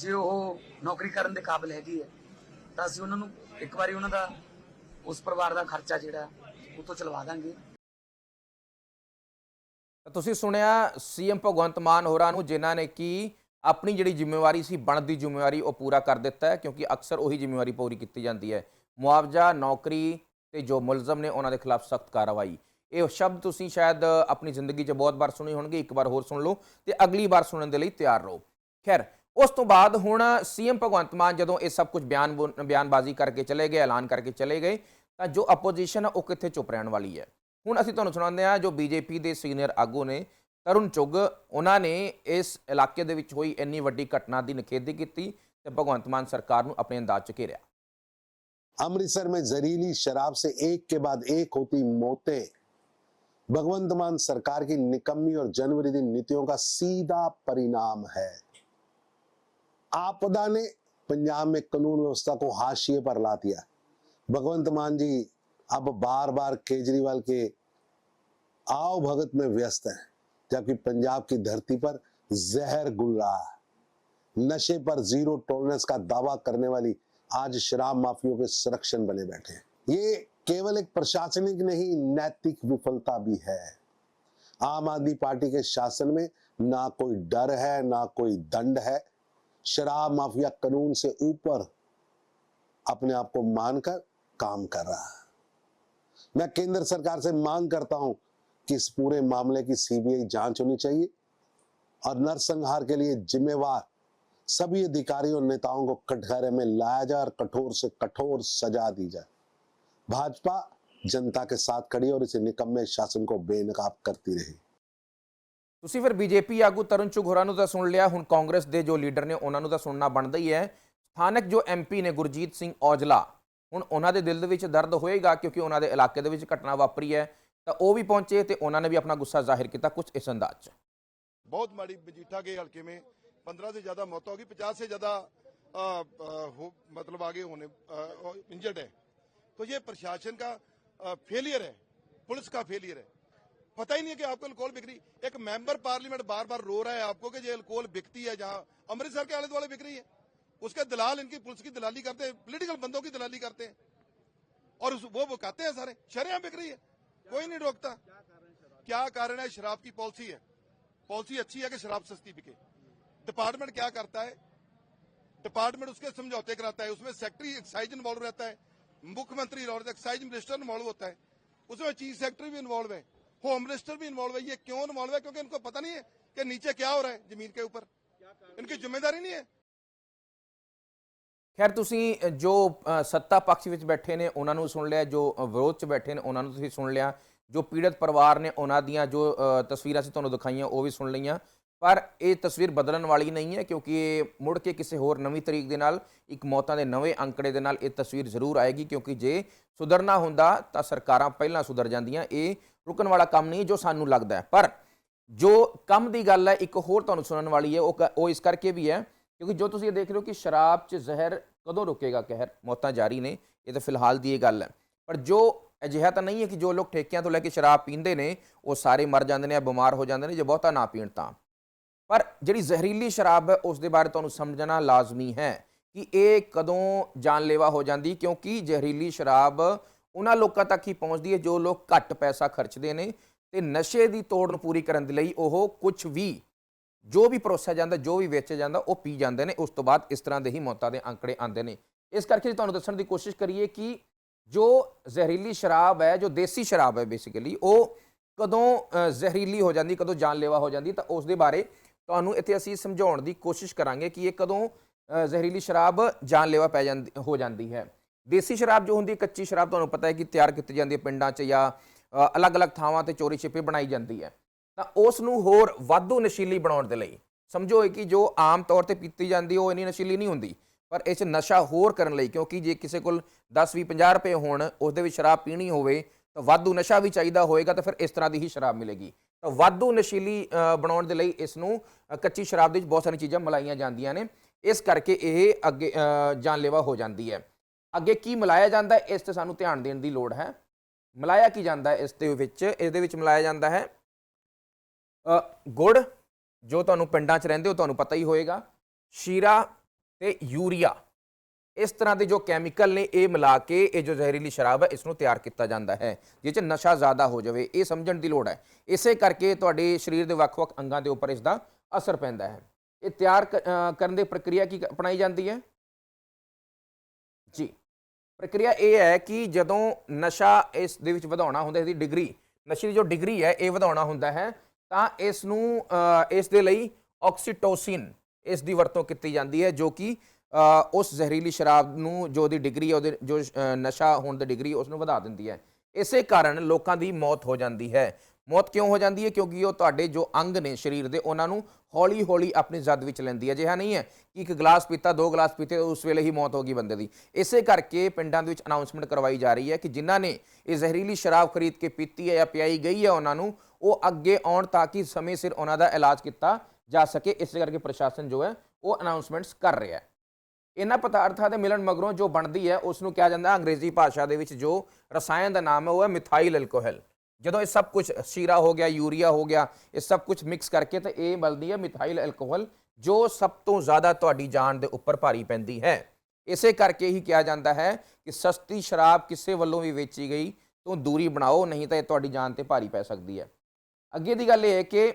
ਜੇ ਉਹ ਨੌਕਰੀ ਕਰਨ ਦੇ ਕਾਬਿਲ ਹੈਗੀ ਹੈ, ਤਾਂ ਅਸੀਂ ਉਹਨਾਂ ਨੂੰ ਇੱਕ ਵਾਰੀ ਉਹਨਾਂ ਦਾ, ਉਸ ਪਰਿਵਾਰ ਦਾ ਖਰਚਾ ਜਿਹੜਾ ਉਹ ਤੋਂ ਚਲਵਾ ਦਾਂਗੇ। ਤੁਸੀਂ ਸੁਣਿਆ ਸੀਐਮ ਭਗਵੰਤ ਮਾਨ ਹੋਰਾਂ ਨੂੰ, ਜਿਨ੍ਹਾਂ ਨੇ ਕਿ ਆਪਣੀ ਜਿਹੜੀ ਜ਼ਿੰਮੇਵਾਰੀ ਸੀ, ਬਣਦੀ ਜ਼ਿੰਮੇਵਾਰੀ ਉਹ ਪੂਰਾ ਕਰ ਦਿੱਤਾ ਹੈ, ਕਿਉਂਕਿ ਅਕਸਰ ਉਹੀ ਜ਼ਿੰਮੇਵਾਰੀ ਪੂਰੀ ਕੀਤੀ ਜਾਂਦੀ ਹੈ। ਮੁਆਵਜ਼ਾ, ਨੌਕਰੀ ਤੇ ਜੋ ਮੁਲਜ਼ਮ ਨੇ ਉਹਨਾਂ ਦੇ ਖਿਲਾਫ ਸਖਤ ਕਾਰਵਾਈ। ਇਹ ਸ਼ਬਦ ਤੁਸੀਂ ਸ਼ਾਇਦ ਆਪਣੀ ਜ਼ਿੰਦਗੀ 'ਚ ਬਹੁਤ ਵਾਰ ਸੁਣੇ ਹੋਣਗੇ, ਇੱਕ ਵਾਰ ਹੋਰ ਸੁਣ ਲਓ ਤੇ ਅਗਲੀ ਵਾਰ ਸੁਣਨ ਦੇ ਲਈ ਤਿਆਰ ਰਹੋ। ਖੈਰ ਉਸ ਤੋਂ ਬਾਅਦ ਹੁਣ ਸੀਐਮ ਭਗਵੰਤ ਮਾਨ ਜਦੋਂ ਇਹ ਸਭ ਕੁਝ ਬਿਆਨ ਬੋ- ਬਿਆਨਬਾਜ਼ੀ ਕਰਕੇ ਚਲੇ ਗਏ ਐਲਾਨ ਕਰਕੇ ਚਲੇ ਗਏ ਤਾਂ ਜੋ ਆਪੋਜੀਸ਼ਨ ਆ ਉਹ ਕਿੱਥੇ ਚੁੱਪ ਰਹਿਣ ਵਾਲੀ ਹੈ ਹੁਣ ਅਸੀਂ ਤੁਹਾਨੂੰ ਸੁਣਾਉਂਦੇ ਹਾਂ ਜੋ ਬੀਜੇਪੀ ਦੇ ਸੀਨੀਅਰ ਆਗੂ ਨੇ ਤਰੁਣ ਚੁੱਗ ਉਹਨਾਂ ਨੇ ਇਸ ਇਲਾਕੇ ਦੇ ਵਿੱਚ ਹੋਈ ਇੰਨੀ ਵੱਡੀ ਘਟਨਾ ਦੀ ਨਿਖੇਧੀ ਕੀਤੀ ਤੇ ਭਗਵੰਤ ਮਾਨ ਸਰਕਾਰ ਨੂੰ ਆਪਣੇ ਅੰਦਾਜ਼ 'ਚ ਘੇਰਿਆ अमृतसर में जहरीली शराब से एक के बाद एक होती मौतें भगवंत मान सरकार की निकम्मी और जनविरोधी नीतियों का सीधा परिणाम है आपदा ने पंजाब में कानून व्यवस्था को हाशिए पर ला दिया। भगवंत मान जी, अब बार बार केजरीवाल के आओ भगत में व्यस्त हैं, जबकि पंजाब की धरती पर जहर गुल रहा है। नशे पर ज़ीरो टॉलरेंस का दावा करने वाली आज शराब माफियों के संरक्षण बने बैठे हैं। ये केवल एक प्रशासनिक नहीं, नैतिक विफलता भी है। आम आदमी पार्टी के शासन में ना कोई डर है, ना कोई दंड है शराब माफिया कानून से ऊपर अपने आप को मानकर काम कर रहा है। मैं केंद्र सरकार से मांग करता हूँ कि इस पूरे मामले की सीबीआई जाँच होनी चाहिए और नरसंहार के लिए जिम्मेवार सभी अधिकारियों और नेताओं को कटघरे में लाया जाए और कठोर से कठोर सजा दी जाए। भाजपा जनता के साथ खड़ी और इसे निकम्मे शासन को बेनकाब करती रही। ਤੁਸੀਂ ਫਿਰ ਬੀਜੇਪੀ ਆਗੂ ਤਰੁਣ ਚੁਗ ਹੋਰਾਂ ਨੂੰ ਤਾਂ ਸੁਣ ਲਿਆ ਹੁਣ ਕਾਂਗਰਸ ਦੇ ਜੋ ਲੀਡਰ ਨੇ ਉਹਨਾਂ ਨੂੰ ਤਾਂ ਸੁਣਨਾ ਬਣਦਾ ਹੀ ਹੈ ਸਥਾਨਕ ਜੋ ਐਮਪੀ ਨੇ ਗੁਰਜੀਤ ਸਿੰਘ ਔਜਲਾ ਹੁਣ ਉਹਨਾਂ ਦੇ ਦਿਲ ਦੇ ਵਿੱਚ ਦਰਦ ਹੋਏਗਾ ਕਿਉਂਕਿ ਉਹਨਾਂ ਦੇ ਇਲਾਕੇ ਦੇ ਵਿੱਚ ਘਟਨਾ ਵਾਪਰੀ ਹੈ ਤਾਂ ਉਹ ਵੀ ਪਹੁੰਚੇ ਤੇ ਉਹਨਾਂ ਨੇ ਵੀ ਆਪਣਾ ਗੁੱਸਾ ਜ਼ਾਹਿਰ ਕੀਤਾ ਕੁਝ ਇਸ ਅੰਦਾਜ਼ 'ਚ बहुत माड़ी मजीठा के हल्के में पंद्रह से ज्यादा मौत होगी पचास से ज्यादा अ, अ, हो मतलब आगे होने इंजर्ड है तो ये प्रशासन का फेलियर है पुलिस का फेलियर है पता ही नहीं है कि आपको अल्कोहल बिक रही। एक मेंबर पार्लियामेंट बार बार रो रहा है आपको कि ये अल्कोहल बिकती है जहाँ अमृतसर के आले दुआले बिक रही है। उसके दलाल, इनकी पुलिस की दलाली करते हैं पोलिटिकल बंदों की दलाली करते हैं। और वो वो कहते हैं सारे। शरेआम बिक रही है। कोई नहीं रोकता। क्या कारण है? शराब की पॉलिसी है। पॉलिसी अच्छी है कि शराब सस्ती बिके। डिपार्टमेंट क्या करता है? डिपार्टमेंट उसके समझौते कराता है। उसमें सेक्रेटरी एक्साइज इन्वॉल्व रहता है। मुख्यमंत्री एक्साइज मिनिस्टर इन्वॉल्व होता है। उसमें चीफ सेक्रेटरी भी इन्वॉल्व है। होम मिनिस्टर भी इन्वॉल्व है ये क्यों इन्वॉल्व है क्योंकि इनको पता नहीं है कि नीचे क्या हो रहा है जमीन के ऊपर इनकी जिम्मेदारी नहीं है ਖੈਰ ਤੁਸੀਂ ਅ, ਜੋ ਅ, ਸੱਤਾ ਪੱਖ ਵਿੱਚ ਬੈਠੇ ਨੇ ਉਹਨਾਂ ਨੂੰ ਸੁਣ ਲਿਆ ਜੋ ਅ, ਵਿਰੋਧ 'ਚ ਬੈਠੇ ਨੇ ਉਹਨਾਂ ਨੂੰ ਤੁਸੀਂ ਸੁਣ ਲਿਆ ਜੋ ਪੀੜਤ ਪਰਿਵਾਰ ਨੇ ਉਹਨਾਂ ਦੀਆਂ ਜੋ ਅ, ਤਸਵੀਰਾਂ ਸੀ ਤੁਹਾਨੂੰ ਦਿਖਾਈਆਂ ਉਹ ਵੀ ਸੁਣ ਲਈਆਂ ਪਰ ਇਹ ਤਸਵੀਰ ਬਦਲਣ ਵਾਲੀ ਨਹੀਂ ਹੈ ਕਿਉਂਕਿ ਇਹ ਮੁੜ ਕੇ ਕਿਸੇ ਹੋਰ ਨਵੀਂ ਤਰੀਕ ਦੇ ਨਾਲ ਇੱਕ ਮੌਤਾਂ ਦੇ ਨਵੇਂ ਅੰਕੜੇ ਦੇ ਨਾਲ ਇਹ ਤਸਵੀਰ ਜ਼ਰੂਰ ਆਏਗੀ ਕਿਉਂਕਿ ਜੇ ਸੁਧਰਨਾ ਹੁੰਦਾ ਤਾਂ ਸਰਕਾਰਾਂ ਪਹਿਲਾਂ ਸੁਧਰ ਜਾਂਦੀਆਂ ਇਹ ਰੁਕਣ ਵਾਲਾ ਕੰਮ ਨਹੀਂ ਜੋ ਸਾਨੂੰ ਲੱਗਦਾ ਹੈ। ਪਰ ਜੋ ਕੰਮ ਦੀ ਗੱਲ ਹੈ, ਇੱਕ ਹੋਰ ਤੁਹਾਨੂੰ ਸੁਣਨ ਵਾਲੀ ਹੈ, ਉਹ ਕ- ਉਹ ਇਸ ਕਰਕੇ ਵੀ ਹੈ, ਕਿਉਂਕਿ ਜੋ ਤੁਸੀਂ ਇਹ ਦੇਖ ਰਹੇ ਹੋ ਕਿ ਸ਼ਰਾਬ 'ਚ ਜ਼ਹਿਰ ਕਦੋਂ ਰੁਕੇਗਾ? ਕਹਿਰ, ਮੌਤਾਂ ਜਾਰੀ ਨੇ, ਇਹ ਤਾਂ ਫਿਲਹਾਲ ਦੀ ਇਹ ਗੱਲ ਹੈ। ਪਰ ਜੋ ਅਜਿਹਾ ਤਾਂ ਨਹੀਂ ਹੈ ਕਿ ਜੋ ਲੋਕ ਠੇਕਿਆਂ ਤੋਂ ਲੈ ਕੇ ਸ਼ਰਾਬ ਪੀਂਦੇ ਨੇ, ਉਹ ਸਾਰੇ ਮਰ ਜਾਂਦੇ ਨੇ ਜਾਂ ਬਿਮਾਰ ਹੋ ਜਾਂਦੇ ਨੇ, ਜੇ ਬਹੁਤਾ ਨਾ ਪੀਣ ਤਾਂ। ਪਰ ਜਿਹੜੀ ਜ਼ਹਿਰੀਲੀ ਸ਼ਰਾਬ ਹੈ, ਉਸ ਦੇ ਬਾਰੇ ਤੁਹਾਨੂੰ ਸਮਝਣਾ ਲਾਜ਼ਮੀ ਹੈ ਕਿ ਇਹ ਕਦੋਂ ਜਾਨਲੇਵਾ ਹੋ ਜਾਂਦੀ, ਕਿਉਂਕਿ ਜ਼ਹਿਰੀਲੀ ਸ਼ਰਾਬ ਉਹਨਾਂ ਲੋਕਾਂ ਤੱਕ ਹੀ ਪਹੁੰਚਦੀ ਹੈ, ਜੋ ਲੋਕ ਘੱਟ ਪੈਸਾ ਖਰਚਦੇ ਨੇ ਤੇ ਨਸ਼ੇ ਦੀ ਤੋੜ ਨੂੰ ਪੂਰੀ ਕਰਨ ਦੇ ਲਈ ਉਹ ਕੁਝ ਵੀ, ਜੋ ਵੀ ਪਰੋਸਿਆ ਜਾਂਦਾ, ਜੋ ਵੀ ਵੇਚਿਆ ਜਾਂਦਾ, ਉਹ ਪੀ ਜਾਂਦੇ ਨੇ। ਉਸ ਤੋਂ ਬਾਅਦ ਇਸ ਤਰ੍ਹਾਂ ਦੇ ਹੀ ਮੌਤਾਂ ਦੇ ਅੰਕੜੇ ਆਉਂਦੇ ਨੇ। ਇਸ ਕਰਕੇ ਤੁਹਾਨੂੰ ਦੱਸਣ ਦੀ ਕੋਸ਼ਿਸ਼ ਕਰੀਏ ਕਿ ਜੋ ਜ਼ਹਿਰੀਲੀ ਸ਼ਰਾਬ ਹੈ, ਜੋ ਦੇਸੀ ਸ਼ਰਾਬ ਹੈ ਬੇਸਿਕਲੀ ਉਹ ਕਦੋਂ ਜ਼ਹਿਰੀਲੀ ਹੋ ਜਾਂਦੀ, ਕਦੋਂ ਜਾਨਲੇਵਾ ਹੋ ਜਾਂਦੀ, ਤਾਂ ਉਸ ਦੇ ਬਾਰੇ ਤੁਹਾਨੂੰ ਇੱਥੇ ਅਸੀਂ ਸਮਝਾਉਣ ਦੀ ਕੋਸ਼ਿਸ਼ ਕਰਾਂਗੇ ਕਿ ਇਹ ਕਦੋਂ ਜ਼ਹਿਰੀਲੀ ਸ਼ਰਾਬ ਜਾਨਲੇਵਾ ਪੈ ਜਾਂਦੀ, ਹੋ ਜਾਂਦੀ ਹੈ। ਦੇਸੀ ਸ਼ਰਾਬ ਜੋ ਹੁੰਦੀ ਹੈ, ਕੱਚੀ ਸ਼ਰਾਬ ਤੁਹਾਨੂੰ ਪਤਾ ਹੈ ਕਿ ਤਿਆਰ ਕੀਤੀ ਜਾਂਦੀ ਹੈ ਪਿੰਡਾਂ 'ਚ ਜਾਂ ਅਲੱਗ-ਅਲੱਗ ਥਾਵਾਂ ਤੇ ਚੋਰੀ ਛਿਪੇ ਬਣਾਈ ਜਾਂਦੀ ਹੈ। ਤਾਂ ਉਸ ਨੂੰ ਹੋਰ ਵਾਧੂ ਨਸ਼ੀਲੀ ਬਣਾਉਣ ਦੇ ਲਈ, ਸਮਝੋ ਕਿ ਜੋ ਆਮ ਤੌਰ ਤੇ ਪੀਤੀ ਜਾਂਦੀ ਉਹ ਇੰਨੀ ਨਸ਼ੀਲੀ ਨਹੀਂ ਹੁੰਦੀ, ਪਰ ਇਸ ਨਸ਼ਾ ਹੋਰ ਕਰਨ ਲਈ, ਕਿਉਂਕਿ ਜੇ ਕਿਸੇ ਕੋਲ 10 20 50 ਰੁਪਏ ਹੋਣ ਉਸ ਦੇ ਵਿੱਚ ਸ਼ਰਾਬ ਪੀਣੀ ਹੋਵੇ, ਤਾਂ ਵਾਧੂ ਨਸ਼ਾ ਵੀ ਚਾਹੀਦਾ ਹੋਏਗਾ, ਤਾਂ ਫਿਰ ਇਸ ਤਰ੍ਹਾਂ ਦੀ ਹੀ ਸ਼ਰਾਬ ਮਿਲੇਗੀ। ਤਾਂ ਵਾਧੂ ਨਸ਼ੀਲੀ ਬਣਾਉਣ ਦੇ ਲਈ ਇਸ ਨੂੰ ਕੱਚੀ ਸ਼ਰਾਬ ਦੇ ਵਿੱਚ ਬਹੁਤ ਸਾਰੀਆਂ ਚੀਜ਼ਾਂ ਮਿਲਾਈਆਂ ਜਾਂਦੀਆਂ ਨੇ, ਇਸ ਕਰਕੇ ਇਹ ਅੱਗੇ ਜਾਨਲੇਵਾ ਹੋ ਜਾਂਦੀ ਹੈ। ਅੱਗੇ ਕੀ ਮਿਲਾਇਆ ਜਾਂਦਾ ਹੈ, ਇਸ ਤੇ ਸਾਨੂੰ ਧਿਆਨ ਦੇਣ ਦੀ ਲੋੜ ਹੈ। ਮਿਲਾਇਆ ਕੀ ਜਾਂਦਾ ਹੈ, ਇਸ ਦੇ ਵਿੱਚ, ਇਹਦੇ ਵਿੱਚ ਮਿਲਾਇਆ ਜਾਂਦਾ ਹੈ ਗੁੜ, ਜੋ ਤੁਹਾਨੂੰ ਪਿੰਡਾਂ 'ਚ ਰਹਿੰਦੇ ਹੋ, ਤੁਹਾਨੂੰ ਪਤਾ ਹੀ ਹੋਏਗਾ, ਸ਼ੀਰਾ ਤੇ ਯੂਰੀਆ। ਇਸ ਤਰ੍ਹਾਂ ਦੇ ਜੋ ਕੈਮੀਕਲ ਨੇ, ਇਹ ਮਿਲਾ ਕੇ, ਇਹ ਜੋ ਜ਼ਹਿਰੀਲੀ ਸ਼ਰਾਬ ਹੈ ਇਸ ਨੂੰ ਤਿਆਰ ਕੀਤਾ ਜਾਂਦਾ ਹੈ ਜਿਸ 'ਚ ਨਸ਼ਾ ਜ਼ਿਆਦਾ ਹੋ ਜਾਵੇ, ਇਹ ਸਮਝਣ ਦੀ ਲੋੜ ਹੈ। ਇਸੇ ਕਰਕੇ ਤੁਹਾਡੇ ਸਰੀਰ ਦੇ ਵੱਖ-ਵੱਖ ਅੰਗਾਂ ਦੇ ਉੱਪਰ ਇਸ ਦਾ ਅਸਰ ਪੈਂਦਾ ਹੈ। ਇਹ ਤਿਆਰ ਕ- ਕਰਨ ਦੀ ਪ੍ਰਕਿਰਿਆ ਕੀ, ਅਪਣਾਈ ਜਾਂਦੀ ਹੈ? ਜੀ। ਪ੍ਰਕਿਰਿਆ ਇਹ ਹੈ ਕਿ ਜਦੋਂ ਨਸ਼ਾ ਇਸ ਦੇ ਵਿੱਚ ਵਧਾਉਣਾ ਹੁੰਦਾ ਇਹਦੀ ਡਿਗਰੀ, ਨਸ਼ੇ ਦੀ ਜੋ ਡਿਗਰੀ ਹੈ, ਇਹ ਵਧਾਉਣਾ ਹੁੰਦਾ ਹੈ, ਤਾਂ ਇਸ ਨੂੰ ਇਸ ਦੇ ਲਈ ਆਕਸੀਟੋਸਿਨ ਇਸ ਦੀ ਵਰਤੋਂ ਕੀਤੀ ਜਾਂਦੀ ਹੈ, ਜੋ ਕਿ ਉਸ ਜ਼ਹਿਰੀਲੀ ਸ਼ਰਾਬ ਨੂੰ, ਜੋ ਦੀ ਡਿਗਰੀ ਉਹਦੇ, ਜੋ ਨਸ਼ਾ ਹੋਣ ਦੀ ਡਿਗਰੀ, ਉਸ ਨੂੰ ਵਧਾ ਦਿੰਦੀ ਹੈ। ਇਸੇ ਕਾਰਨ ਲੋਕਾਂ ਦੀ ਮੌਤ ਹੋ ਜਾਂਦੀ ਹੈ। ਮੌਤ ਕਿਉਂ ਹੋ ਜਾਂਦੀ ਹੈ? ਕਿਉਂਕਿ ਉਹ ਤੁਹਾਡੇ ਜੋ ਅੰਗ ਨੇ ਸਰੀਰ ਦੇ, ਉਹਨਾਂ ਨੂੰ ਹੌਲੀ ਹੌਲੀ ਆਪਣੀ ਜ਼ਦ ਵਿੱਚ ਲੈਂਦੀ ਹੈ। ਅਜਿਹਾ ਨਹੀਂ ਹੈ ਕਿ ਇੱਕ ਗਲਾਸ ਪੀਤਾ, ਦੋ ਗਲਾਸ ਪੀਤੇ, ਉਸ ਵੇਲੇ ਹੀ ਮੌਤ ਹੋ ਗਈ ਬੰਦੇ ਦੀ। ਇਸੇ ਕਰਕੇ ਪਿੰਡਾਂ ਦੇ ਵਿੱਚ ਅਨਾਉਂਸਮੈਂਟ ਕਰਵਾਈ ਜਾ ਰਹੀ ਹੈ ਕਿ ਜਿਨ੍ਹਾਂ ਨੇ ਇਹ ਜ਼ਹਿਰੀਲੀ ਸ਼ਰਾਬ ਖਰੀਦ ਕੇ ਪੀਤੀ ਹੈ ਜਾਂ ਪਿਆਈ ਗਈ ਹੈ, ਉਹਨਾਂ ਨੂੰ ਉਹ ਅੱਗੇ ਆਉਣ ਤਾਂ ਕਿ ਸਮੇਂ ਸਿਰ ਉਹਨਾਂ ਦਾ ਇਲਾਜ ਕੀਤਾ ਜਾ ਸਕੇ। ਇਸੇ ਕਰਕੇ ਪ੍ਰਸ਼ਾਸਨ ਜੋ ਹੈ, ਉਹ ਅਨਾਉਂਸਮੈਂਟਸ ਕਰ ਰਿਹਾ ਹੈ। ਇਹਨਾਂ ਪਦਾਰਥਾਂ ਦੇ ਮਿਲਣ ਮਗਰੋਂ ਜੋ ਬਣਦੀ ਹੈ ਉਸ ਨੂੰ ਕਿਹਾ ਜਾਂਦਾ ਅੰਗਰੇਜ਼ੀ ਭਾਸ਼ਾ ਦੇ ਵਿੱਚ ਜੋ ਰਸਾਇਣ ਦਾ ਨਾਮ ਹੈ, ਉਹ ਹੈ ਮਿਥਾਈਲ ਐਲਕੋਹਲ ਜਦੋਂ ਇਹ ਸਭ ਕੁਝ ਸ਼ੀਰਾ ਹੋ ਗਿਆ, ਯੂਰੀਆ ਹੋ ਗਿਆ, ਇਹ ਸਭ ਕੁਝ ਮਿਕਸ ਕਰਕੇ ਤਾਂ ਇਹ ਮਿਲਦੀ ਹੈ ਮਿਥਾਈਲ ਐਲਕੋਹਲ ਜੋ ਸਭ ਤੋਂ ਜ਼ਿਆਦਾ ਤੁਹਾਡੀ ਜਾਨ ਦੇ ਉੱਪਰ ਭਾਰੀ ਪੈਂਦੀ ਹੈ। ਇਸੇ ਕਰਕੇ ਹੀ ਕਿਹਾ ਜਾਂਦਾ ਹੈ ਕਿ ਸਸਤੀ ਸ਼ਰਾਬ ਕਿਸੇ ਵੱਲੋਂ ਵੀ ਵੇਚੀ ਗਈ ਤੋਂ ਦੂਰੀ ਬਣਾਓ, ਨਹੀਂ ਤਾਂ ਇਹ ਤੁਹਾਡੀ ਜਾਨ ਤੇ ਭਾਰੀ ਪੈ ਸਕਦੀ ਹੈ। ਅੱਗੇ ਦੀ ਗੱਲ ਇਹ ਹੈ ਕਿ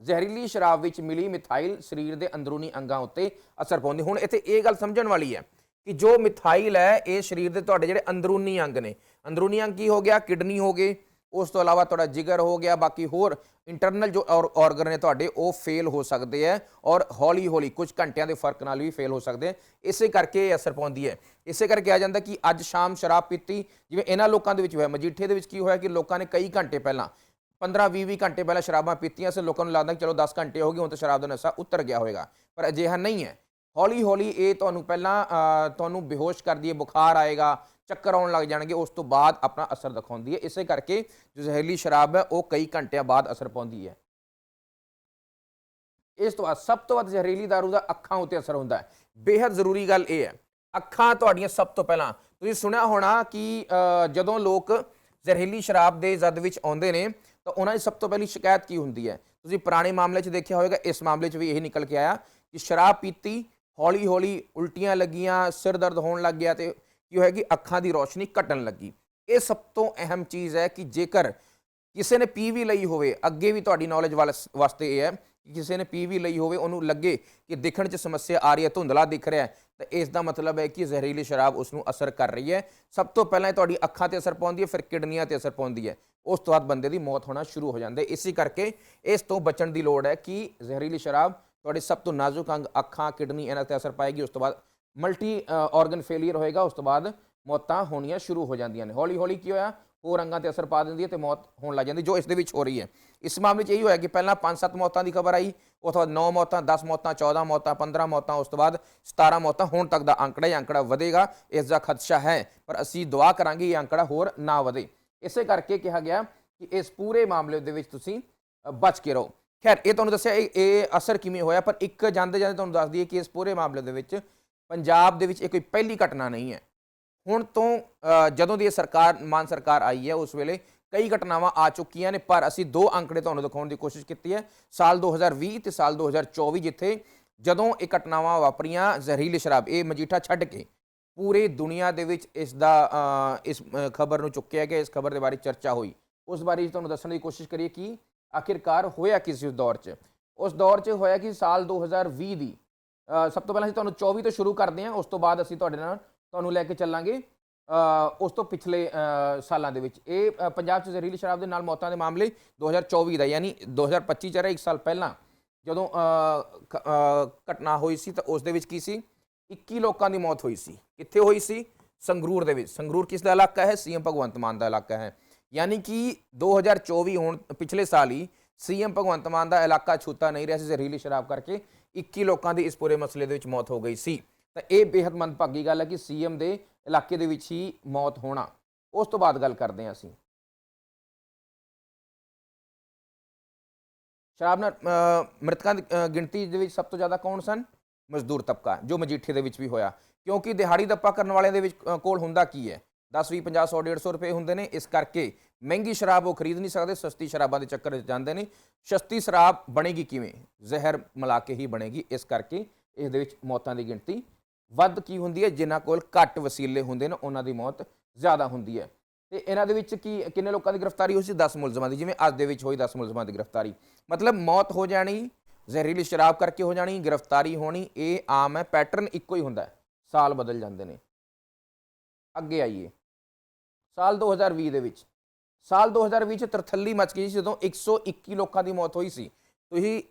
ਜ਼ਹਿਰੀਲੀ ਸ਼ਰਾਬ ਵਿੱਚ ਮਿਲੀ ਮਿਥਾਈਲ ਸਰੀਰ ਦੇ ਅੰਦਰੂਨੀ ਅੰਗਾਂ ਉੱਤੇ ਅਸਰ ਪਾਉਂਦੀ ਹੁਣ ਇੱਥੇ ਇਹ ਗੱਲ ਸਮਝਣ ਵਾਲੀ ਹੈ ਕਿ ਜੋ ਮਿਥਾਈਲ ਹੈ, ਇਹ ਸਰੀਰ ਦੇ ਤੁਹਾਡੇ ਜਿਹੜੇ ਅੰਦਰੂਨੀ ਅੰਗ ਨੇ, ਅੰਦਰੂਨੀ ਅੰਗ ਕੀ ਹੋ ਗਿਆ? ਕਿਡਨੀ ਹੋ ਗਏ। ਉਸ ਤੋਂ ਇਲਾਵਾ ਤੁਹਾਡਾ ਜਿਗਰ ਹੋ ਗਿਆ, ਬਾਕੀ ਹੋਰ ਇੰਟਰਨਲ ਜੋ ਆਰਗਨ ਨੇ ਤੁਹਾਡੇ, ਉਹ ਫੇਲ ਹੋ ਸਕਦੇ ਆ ਔਰ ਹੌਲੀ ਹੌਲੀ ਕੁਝ ਘੰਟਿਆਂ ਦੇ ਫ਼ਰਕ ਨਾਲ ਵੀ ਫੇਲ ਹੋ ਸਕਦੇ ਆ ਇਸੇ ਕਰਕੇ ਇਹ ਅਸਰ ਪਾਉਂਦੀ ਹੈ। ਇਸੇ ਕਰਕੇ ਆ ਜਾਂਦਾ ਕਿ ਅੱਜ ਸ਼ਾਮ ਸ਼ਰਾਬ ਪੀਤੀ, ਜਿਵੇਂ ਇਹਨਾਂ ਲੋਕਾਂ ਦੇ ਵਿੱਚ ਹੋਇਆ, ਮਜੀਠੇ ਦੇ ਵਿੱਚ ਕੀ ਹੋਇਆ ਕਿ ਲੋਕਾਂ ਨੇ ਕਈ ਘੰਟੇ ਪਹਿਲਾਂ 15 20 20 ਘੰਟੇ ਪਹਿਲਾਂ ਸ਼ਰਾਬਾਂ ਪੀਤੀਆਂ ਸੀ, ਲੋਕਾਂ ਨੂੰ ਲੱਗਦਾ ਕਿ ਚਲੋ 10 ਘੰਟੇ ਹੋ ਗਏ, ਹੁਣ ਤਾਂ ਸ਼ਰਾਬ ਦਾ ਨਸ਼ਾ ਉਤਰ ਗਿਆ ਹੋਵੇਗਾ। ਪਰ ਅਜਿਹਾ ਨਹੀਂ ਹੈ। ਹੌਲੀ ਹੌਲੀ ਇਹ ਤੁਹਾਨੂੰ ਪਹਿਲਾਂ ਤੁਹਾਨੂੰ ਬੇਹੋਸ਼ ਕਰਦੀ ਹੈ, ਬੁਖਾਰ ਆਏਗਾ ਚੱਕਰ ਆਉਣ ਲੱਗ ਜਾਣਗੇ ਉਸ ਤੋਂ ਬਾਅਦ ਆਪਣਾ ਅਸਰ ਦਿਖਾਉਂਦੀ ਹੈ। ਇਸੇ ਕਰਕੇ ਜੋ ਜ਼ਹਿਰੀਲੀ ਸ਼ਰਾਬ ਹੈ ਉਹ ਕਈ ਘੰਟਿਆਂ ਬਾਅਦ ਅਸਰ ਪਾਉਂਦੀ ਹੈ। ਇਸ ਤੋਂ ਬਾਅਦ ਸਭ ਤੋਂ ਵੱਧ ਜ਼ਹਿਰੀਲੀ ਦਾਰੂ ਦਾ ਅੱਖਾਂ ਉੱਤੇ ਅਸਰ ਹੁੰਦਾ ਹੈ। ਬੇहद ਜ਼ਰੂਰੀ ਗੱਲ ਇਹ ਹੈ ਅੱਖਾਂ ਤੁਹਾਡੀਆਂ ਸਭ ਤੋਂ ਪਹਿਲਾਂ ਤੁਸੀਂ ਸੁਣਿਆ ਹੋਣਾ ਕਿ ਅ, ਜਦੋਂ ਲੋਕ ਜ਼ਹਿਰੀਲੀ ਸ਼ਰਾਬ ਦੇ ਜ਼ਦ ਵਿੱਚ ਆਉਂਦੇ ਨੇ ਤਾਂ ਉਹਨਾਂ ਦੀ ਸਭ ਤੋਂ ਪਹਿਲੀ ਸ਼ਿਕਾਇਤ ਕੀ ਹੁੰਦੀ ਹੈ? ਤੁਸੀਂ ਪੁਰਾਣੇ ਮਾਮਲੇ 'ਚ ਦੇਖਿਆ ਹੋਵੇਗਾ ਇਸ ਮਾਮਲੇ 'ਚ ਵੀ ਇਹ ਨਿਕਲ ਕੇ ਆਇਆ ਕਿ ਸ਼ਰਾਬ ਪੀਤੀ ਹੌਲੀ ਹੌਲੀ ਉਲਟੀਆਂ ਲੱਗੀਆਂ ਸਿਰ ਦਰਦ ਹੋਣ ਲੱਗ ਗਿਆ ਤੇ ਕੀ ਹੋਏਗੀ ਅੱਖਾਂ ਦੀ ਰੋਸ਼ਨੀ ਘਟਣ ਲੱਗੀ। ਇਹ ਸਭ ਤੋਂ ਅਹਿਮ ਚੀਜ਼ ਹੈ ਕਿ ਜੇਕਰ ਕਿਸੇ ਨੇ ਪੀ ਵੀ ਲਈ ਹੋਵੇ, ਅੱਗੇ ਵੀ ਤੁਹਾਡੀ ਨੌਲੇਜ ਵਾਸਤੇ ਇਹ ਹੈ ਕਿ ਕਿਸੇ ਨੇ ਪੀ ਵੀ ਲਈ ਹੋਵੇ, ਉਹਨੂੰ ਲੱਗੇ ਕਿ ਦਿਖਣ 'ਚ ਸਮੱਸਿਆ ਆ ਰਹੀ ਹੈ, ਧੁੰਦਲਾ ਦਿਖ ਰਿਹਾ ਹੈ, ਤਾਂ ਇਸ ਦਾ ਮਤਲਬ ਹੈ ਕਿ ਜ਼ਹਿਰੀਲੀ ਸ਼ਰਾਬ ਉਸ ਨੂੰ ਅਸਰ ਕਰ ਰਹੀ ਹੈ। ਸਭ ਤੋਂ ਪਹਿਲਾਂ ਇਹ ਤੁਹਾਡੀ ਅੱਖਾਂ ਤੇ ਅਸਰ ਪਾਉਂਦੀ ਹੈ, ਫਿਰ ਕਿਡਨੀਆਂ ਤੇ ਅਸਰ ਪਾਉਂਦੀ ਹੈ। ਉਸ ਤੋਂ ਬਾਅਦ ਬੰਦੇ ਦੀ ਮੌਤ ਹੋਣਾ ਸ਼ੁਰੂ ਹੋ ਜਾਂਦੀ ਹੈ। ਇਸੇ ਕਰਕੇ ਇਸ ਤੋਂ ਬਚਣ ਦੀ ਲੋੜ ਹੈ ਕਿ ਜ਼ਹਿਰੀਲੀ ਸ਼ਰਾਬ ਤੁਹਾਡੇ ਸਭ ਤੋਂ ਨਾਜ਼ੁਕ ਅੰਗ ਅੱਖਾਂ, ਕਿਡਨੀ, ਇਹਨਾਂ ਤੇ ਅਸਰ ਪਾਏਗੀ, ਉਸ ਤੋਂ ਬਾਅਦ ਮਲਟੀ ਆਰਗਨ ਫੇਲਿਅਰ ਹੋਏਗਾ, ਉਸ ਤੋਂ ਬਾਅਦ ਮੌਤਾਂ ਹੋਣੀਆਂ ਸ਼ੁਰੂ ਹੋ ਜਾਂਦੀਆਂ ਨੇ। ਹੌਲੀ ਹੌਲੀ ਕੀ ਹੋਇਆ? ਹੋਰ ਅੰਗਾਂ ਤੇ ਅਸਰ ਪਾ ਦਿੰਦੀ ਹੈ ਤੇ ਮੌਤ ਹੋਣ ਲੱਗ ਜਾਂਦੀ ਜੋ ਇਸ ਦੇ ਵਿੱਚ ਹੋ ਰਹੀ ਹੈ। ਇਸ ਮਾਮਲੇ 'ਚ ਇਹੀ ਹੋਇਆ ਕਿ ਪਹਿਲਾਂ 5-7 ਮੌਤਾਂ ਦੀ ਖਬਰ ਆਈ ਉਸ ਤੋਂ ਬਾਅਦ 9 ਮੌਤਾਂ 10 ਮੌਤਾਂ 14 ਮੌਤਾਂ 15 ਮੌਤਾਂ, ਉਸ ਤੋਂ ਬਾਅਦ 17 ਮੌਤਾਂ ਹੁਣ ਤੱਕ ਦਾ ਅੰਕੜਾ ਇਹ ਅੰਕੜਾ ਵਧੇਗਾ, ਇਸ ਦਾ ਖਦਸ਼ਾ ਹੈ। ਪਰ ਅਸੀਂ ਦੁਆ ਕਰਾਂਗੇ ਇਹ ਅੰਕੜਾ ਹੋਰ ਨਾ ਵਧੇ। ਇਸੇ ਕਰਕੇ ਕਿਹਾ ਗਿਆ ਕਿ ਇਸ ਪੂਰੇ ਮਾਮਲੇ ਦੇ ਵਿੱਚ ਤੁਸੀਂ ਬਚ ਕੇ ਰਹੋ। ਖੈਰ, ਇਹ ਤੁਹਾਨੂੰ ਦੱਸਿਆ, ਇਹ ਇਹ ਅਸਰ ਕਿਵੇਂ ਹੋਇਆ? ਪਰ ਇੱਕ ਜਾਂਦੇ ਜਾਂਦੇ ਤੁਹਾਨੂੰ ਦੱਸ ਦਈਏ ਕਿ ਇਸ ਪੂਰੇ ਮਾਮਲੇ ਦੇ ਵਿੱਚ ਪੰਜਾਬ ਦੇ ਵਿੱਚ ਇਹ ਕੋਈ ਪਹਿਲੀ ਘਟਨਾ ਨਹੀਂ ਹੈ। ਹੁਣ ਤੋਂ ਜਦੋਂ ਦੀ ਇਹ ਸਰਕਾਰ, ਮਾਨ ਸਰਕਾਰ ਆਈ ਹੈ, ਉਸ ਵੇਲੇ ਕਈ ਘਟਨਾਵਾਂ ਆ ਚੁੱਕੀਆਂ ਨੇ, ਪਰ ਅਸੀਂ ਦੋ ਅੰਕੜੇ ਤੁਹਾਨੂੰ ਦਿਖਾਉਣ ਦੀ ਕੋਸ਼ਿਸ਼ ਕੀਤੀ ਹੈ। ਸਾਲ 2020 ਤੇ ਸਾਲ 2024 ਜਿੱਥੇ ਜਦੋਂ ਇਹ ਘਟਨਾਵਾਂ ਵਾਪਰੀਆਂ, ਜ਼ਹਿਰੀਲੀ ਸ਼ਰਾਬ, ਇਹ ਮਜੀਠਾ ਛੱਡ ਕੇ ਪੂਰੇ ਦੁਨੀਆ ਦੇ ਵਿੱਚ ਇਸ ਦਾ ਇਸ ਖਬਰ ਨੂੰ ਚੁੱਕਿਆ ਗਿਆ, ਇਸ ਖਬਰ ਦੇ ਬਾਰੇ ਚਰਚਾ ਹੋਈ। ਉਸ ਬਾਰੇ ਤੁਹਾਨੂੰ ਦੱਸਣ ਦੀ ਕੋਸ਼ਿਸ਼ ਕਰੀਏ ਕਿ ਆਖਿਰਕਾਰ ਹੋਇਆ ਕਿਸ ਉਸ ਦੌਰ 'ਚ? ਉਸ ਦੌਰ 'ਚ ਹੋਇਆ ਕਿ? ਸਾਲ 2020 ਦੀ ਸਭ ਤੋਂ ਪਹਿਲਾਂ ਅਸੀਂ ਤੁਹਾਨੂੰ 24 ਤੋਂ ਸ਼ੁਰੂ ਕਰਦੇ ਹਾਂ, ਉਸ ਤੋਂ ਬਾਅਦ ਅਸੀਂ ਤੁਹਾਡੇ ਨਾਲ ਤੁਹਾਨੂੰ ਲੈ ਕੇ ਚੱਲਾਂਗੇ ਉਸ ਤੋਂ ਪਿਛਲੇ ਸਾਲਾਂ ਦੇ ਵਿੱਚ। ਇਹ ਪੰਜਾਬ 'ਚ ਜ਼ਹਿਰੀਲੀ ਸ਼ਰਾਬ ਦੇ ਨਾਲ ਮੌਤਾਂ ਦੇ ਮਾਮਲੇ 2024 ਦਾ, ਯਾਨੀ 2025 ਚ ਰਿਹਾ ਇੱਕ ਸਾਲ ਪਹਿਲਾਂ, ਜਦੋਂ ਘਟਨਾ ਹੋਈ ਸੀ ਤਾਂ ਉਸ ਦੇ ਵਿੱਚ ਕੀ ਸੀ? 21 ਲੋਕਾਂ ਦੀ ਮੌਤ ਹੋਈ ਸੀ। ਕਿੱਥੇ ਹੋਈ ਸੀ? ਸੰਗਰੂਰ ਦੇ ਵਿੱਚ। ਸੰਗਰੂਰ ਕਿਸ ਦਾ ਇਲਾਕਾ ਹੈ? ਸੀਐਮ ਭਗਵੰਤ ਮਾਨ ਦਾ ਇਲਾਕਾ ਹੈ। ਯਾਨੀ ਕਿ 2024 ਹੁਣ ਪਿਛਲੇ ਸਾਲ ਹੀ ਸੀਐਮ ਭਗਵੰਤ ਮਾਨ ਦਾ ਇਲਾਕਾ ਛੂਤਾ ਨਹੀਂ ਰਿਹਾ ਸੀ ਜ਼ਹਿਰੀਲੀ ਸ਼ਰਾਬ ਕਰਕੇ। 21 ਲੋਕਾਂ ਦੀ ਇਸ ਪੂਰੇ ਮਸਲੇ ਦੇ ਵਿੱਚ ਮੌਤ ਹੋ ਗਈ ਸੀ। ਤਾਂ ਇਹ ਬੇहद ਮੰਦਭਾਗੀ ਗੱਲ ਹੈ ਕਿ ਸੀਐਮ ਦੇ ਇਲਾਕੇ ਦੇ ਵਿੱਚ ਹੀ ਮੌਤ ਹੋਣਾ। ਉਸ ਤੋਂ ਬਾਅਦ ਗੱਲ ਕਰਦੇ ਹਾਂ ਅਸੀਂ। ਸ਼ਰਾਬ ਨਾਲ ਮ੍ਰਿਤਕਾਂ ਦੀ ਗਿਣਤੀ ਦੇ ਵਿੱਚ ਸਭ ਤੋਂ ਜ਼ਿਆਦਾ ਕੌਣ ਸਨ? ਮਜ਼ਦੂਰ ਤਬਕਾ, ਜੋ ਮਜੀਠੇ ਦੇ ਵਿੱਚ ਵੀ ਹੋਇਆ। ਕਿਉਂਕਿ ਦਿਹਾੜੀ ਦੱਪਾ ਕਰਨ ਵਾਲਿਆਂ ਦੇ ਵਿੱਚ ਕੋਲ ਹੁੰਦਾ ਕੀ ਹੈ? 10 20 50 100 150 ਰੁਪਏ ਹੁੰਦੇ ਨੇ। ਇਸ ਕਰਕੇ ਮਹਿੰਗੀ ਸ਼ਰਾਬ ਉਹ ਖਰੀਦ ਨਹੀਂ ਸਕਦੇ, ਸਸਤੀ ਸ਼ਰਾਬਾਂ ਦੇ ਚੱਕਰ ਵਿੱਚ ਜਾਂਦੇ ਨੇ। ਸਸਤੀ ਸ਼ਰਾਬ ਬਣੇਗੀ ਕਿਵੇਂ? ਜ਼ਹਿਰ ਮਿਲਾ ਕੇ ਹੀ ਬਣੇਗੀ, ਇਸ ਕਰਕੇ ਇਸ ਦੇ ਵਿੱਚ ਮੌਤਾਂ ਦੀ ਗਿਣਤੀ ਵੱਧ ਕੀ ਹੁੰਦੀ ਹੈ? ਜਿਨ੍ਹਾਂ ਕੋਲ ਘੱਟ ਵਸੀਲੇ ਹੁੰਦੇ ਨੇ, ਉਹਨਾਂ ਦੀ ਮੌਤ ਜ਼ਿਆਦਾ ਹੁੰਦੀ ਹੈ। ਤੇ ਇਹਨਾਂ ਦੇ ਵਿੱਚ ਕੀ, ਕਿੰਨੇ ਲੋਕਾਂ ਦੀ ਗ੍ਰਿਫਤਾਰੀ ਹੋਈ ਸੀ? 10 ਮੁਲਜ਼ਮਾਂ ਦੀ, ਜਿਵੇਂ ਅੱਜ ਦੇ ਵਿੱਚ ਹੋਈ 10 ਮੁਲਜ਼ਮਾਂ ਦੀ ਗ੍ਰਿਫਤਾਰੀ। ਮਤਲਬ ਮੌਤ ਹੋ ਜਾਣੀ, ਜ਼ਹਿਰੀਲੀ ਸ਼ਰਾਬ ਕਰਕੇ ਹੋ ਜਾਣੀ, ਗ੍ਰਿਫਤਾਰੀ ਹੋਣੀ, ਇਹ ਆਮ ਹੈ, ਪੈਟਰਨ ਇੱਕੋ ਹੀ ਹੁੰਦਾ ਹੈ। ਸਾਲ ਬਦਲ ਜਾਂਦੇ ਨੇ। ਅੱਗੇ ਆਈਏ। ਸਾਲ 2020 ਦੇ ਵਿੱਚ ਸਾਲ 2020 ਚ ਤਰਥੱਲੀ ਮਚ ਗਈ ਸੀ, ਜਦੋਂ 121 ਲੋਕਾਂ ਦੀ ਮੌਤ ਹੋਈ ਸੀ। ਤੁਸੀਂ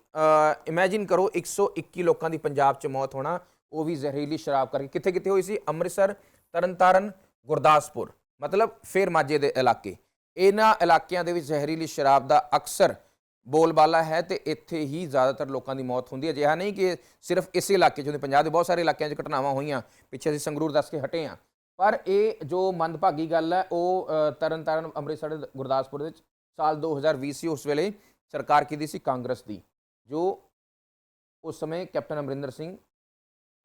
ਇਮੇਜਿਨ ਕਰੋ 121 ਲੋਕਾਂ ਦੀ ਪੰਜਾਬ 'ਚ ਮੌਤ ਹੋਣਾ, ਉਹ ਵੀ ਜ਼ਹਿਰੀਲੀ ਸ਼ਰਾਬ ਕਰਕੇ। ਕਿੱਥੇ ਕਿੱਥੇ ਹੋਈ ਸੀ? ਅੰਮ੍ਰਿਤਸਰ, ਤਰਨਤਾਰਨ, ਗੁਰਦਾਸਪੁਰ। ਮਤਲਬ ਫੇਰ ਮਾਝੇ ਦੇ ਇਲਾਕੇ। ਇਹਨਾਂ ਇਲਾਕਿਆਂ ਦੇ ਵਿੱਚ ਜ਼ਹਿਰੀਲੀ ਸ਼ਰਾਬ ਦਾ ਅਕਸਰ ਬੋਲਬਾਲਾ ਹੈ ਤੇ ਇੱਥੇ ਹੀ ਜ਼ਿਆਦਾਤਰ ਲੋਕਾਂ ਦੀ ਮੌਤ ਹੁੰਦੀ ਹੈ। ਅਜਿਹਾ ਨਹੀਂ ਕਿ ਸਿਰਫ ਇਸੇ ਇਲਾਕੇ 'ਚ ਹੁੰਦੀ, ਪੰਜਾਬ ਦੇ ਬਹੁਤ ਸਾਰੇ ਇਲਾਕਿਆਂ 'ਚ ਘਟਨਾਵਾਂ ਹੋਈਆਂ। ਪਿੱਛੇ ਅਸੀਂ ਸੰਗਰੂਰ ਦੱਸ ਕੇ ਹਟੇ ਹਾਂ। ਪਰ ਇਹ ਜੋ ਮੰਦਭਾਗੀ ਗੱਲ ਹੈ ਉਹ ਤਰਨਤਾਰਨ ਅੰਮ੍ਰਿਤਸਰ ਗੁਰਦਾਸਪੁਰ ਵਿੱਚ ਸਾਲ 2020 ਸੀ ਉਸ ਵੇਲੇ ਸਰਕਾਰ ਕਿਹਦੀ ਸੀ ਕਾਂਗਰਸ ਦੀ ਜੋ ਉਸ ਸਮੇਂ ਕੈਪਟਨ ਅਮਰਿੰਦਰ ਸਿੰਘ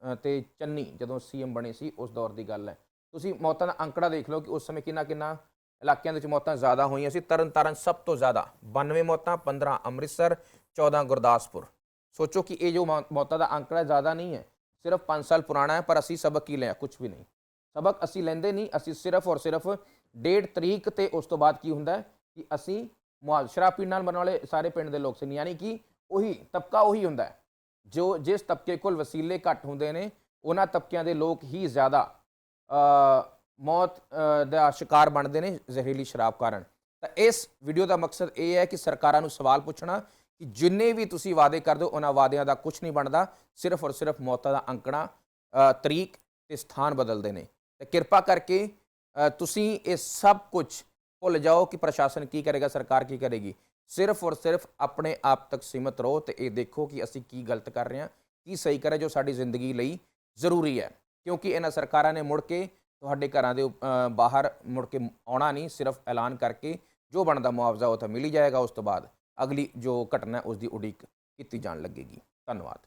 ਅ, ਤੇ ਚੰਨੀ ਜਦੋਂ ਸੀਐਮ ਬਣੇ ਸੀ ਉਸ ਦੌਰ ਦੀ ਗੱਲ ਹੈ। ਤੁਸੀਂ ਮੌਤਾਂ ਦਾ ਅੰਕੜਾ ਦੇਖ ਲਓ ਕਿ ਉਸ ਸਮੇਂ ਕਿੰਨਾ ਕਿੰਨਾ ਇਲਾਕਿਆਂ ਦੇ ਵਿੱਚ ਮੌਤਾਂ ਜ਼ਿਆਦਾ ਹੋਈਆਂ ਸੀ। ਤਰਨਤਾਰਨ ਸਭ ਤੋਂ ਜ਼ਿਆਦਾ 92 ਮੌਤਾਂ 15 ਅੰਮ੍ਰਿਤਸਰ 14 ਗੁਰਦਾਸਪੁਰ। ਸੋਚੋ ਕਿ ਇਹ ਜੋ ਮੌਤਾਂ ਦਾ ਅੰਕੜਾ ਜ਼ਿਆਦਾ ਨਹੀਂ ਹੈ ਸਿਰਫ 5 ਸਾਲ ਪੁਰਾਣਾ ਹੈ ਪਰ ਅਸੀਂ ਸਬਕ ਕੀ ਲਿਆ ਕੁਝ ਵੀ ਨਹੀਂ। ਸਬਕ ਅਸੀਂ ਲੈਂਦੇ ਨਹੀਂ, ਅਸੀਂ ਸਿਰਫ ਔਰ ਸਿਰਫ ਡੇਢ ਤਰੀਕ ਤੇ ਉਸ ਤੋਂ ਬਾਅਦ ਕੀ ਹੁੰਦਾ ਹੈ? ਕਿ ਅਸੀਂ ਮੁਆਵਜ਼ਾ ਸ਼ਰਾਬ ਪੀਣ ਨਾਲ ਮਰਨ ਵਾਲੇ ਸਾਰੇ ਪਿੰਡ ਦੇ ਲੋਕ ਸੀ, ਯਾਨੀ ਕਿ ਉਹੀ ਤਬਕਾ ਉਹੀ ਹੁੰਦਾ ਹੈ। ਜੋ, ਜਿਸ ਤਬਕੇ ਕੋਲ ਵਸੀਲੇ ਘੱਟ ਹੁੰਦੇ ਨੇ, ਉਹਨਾਂ ਤਬਕਿਆਂ ਦੇ ਲੋਕ ਹੀ ਜ਼ਿਆਦਾ ਮੌਤ ਦਾ ਸ਼ਿਕਾਰ ਬਣਦੇ ਨੇ ਜ਼ਹਿਰੀਲੀ ਸ਼ਰਾਬ ਕਾਰਨ। ਤਾਂ ਇਸ ਵੀਡੀਓ ਦਾ ਮਕਸਦ ਇਹ ਹੈ ਕਿ ਸਰਕਾਰਾਂ ਨੂੰ ਸਵਾਲ ਪੁੱਛਣਾ ਕਿ ਜਿੰਨੇ ਵੀ ਤੁਸੀਂ ਵਾਅਦੇ ਕਰਦੇ ਹੋ, ਉਹਨਾਂ ਵਾਅਦਿਆਂ ਦਾ ਕੁਝ ਨਹੀਂ ਬਣਦਾ, ਸਿਰਫ ਔਰ ਸਿਰਫ ਮੌਤਾਂ ਦਾ ਅੰਕੜਾ ਤਰੀਕ ਤੇ ਸਥਾਨ ਬਦਲਦੇ ਨੇ। ਤੇ ਕਿਰਪਾ ਕਰਕੇ ਤੁਸੀਂ ਇਹ ਸਭ ਕੁਝ ਭੁੱਲ ਜਾਓ ਕਿ ਪ੍ਰਸ਼ਾਸਨ ਕੀ ਕਰੇਗਾ ਸਰਕਾਰ ਕੀ ਕਰੇਗੀ। ਸਿਰਫ ਔਰ ਸਿਰਫ ਆਪਣੇ ਆਪ ਤੱਕ ਸੀਮਤ ਰਹੋ ਤੇ ਇਹ ਦੇਖੋ ਕਿ ਅਸੀਂ ਕੀ ਗਲਤ ਕਰ ਰਹੇ ਹਾਂ ਕੀ ਸਹੀ ਕਰ ਰਹੇ ਜੋ ਸਾਡੀ ਜ਼ਿੰਦਗੀ ਲਈ ਜ਼ਰੂਰੀ ਹੈ। ਕਿਉਂਕਿ ਇਹਨਾਂ ਸਰਕਾਰਾਂ ਨੇ ਮੁੜ ਕੇ ਤੁਹਾਡੇ ਘਰਾਂ ਦੇ ਅ, ਬਾਹਰ ਮੁੜ ਕੇ ਆਉਣਾ ਨਹੀਂ ਸਿਰਫ ਐਲਾਨ ਕਰਕੇ ਜੋ ਬਣਦਾ ਮੁਆਵਜ਼ਾ ਉਹ ਤਾਂ ਮਿਲ ਹੀ ਜਾਏਗਾ ਉਸ ਤੋਂ ਬਾਅਦ। ਅਗਲੀ ਜੋ ਘਟਨਾ ਹੈ ਉਸ ਦੀ ਉਡੀਕ ਕੀਤੀ ਜਾਣ ਲੱਗੇਗੀ। ਧੰਨਵਾਦ।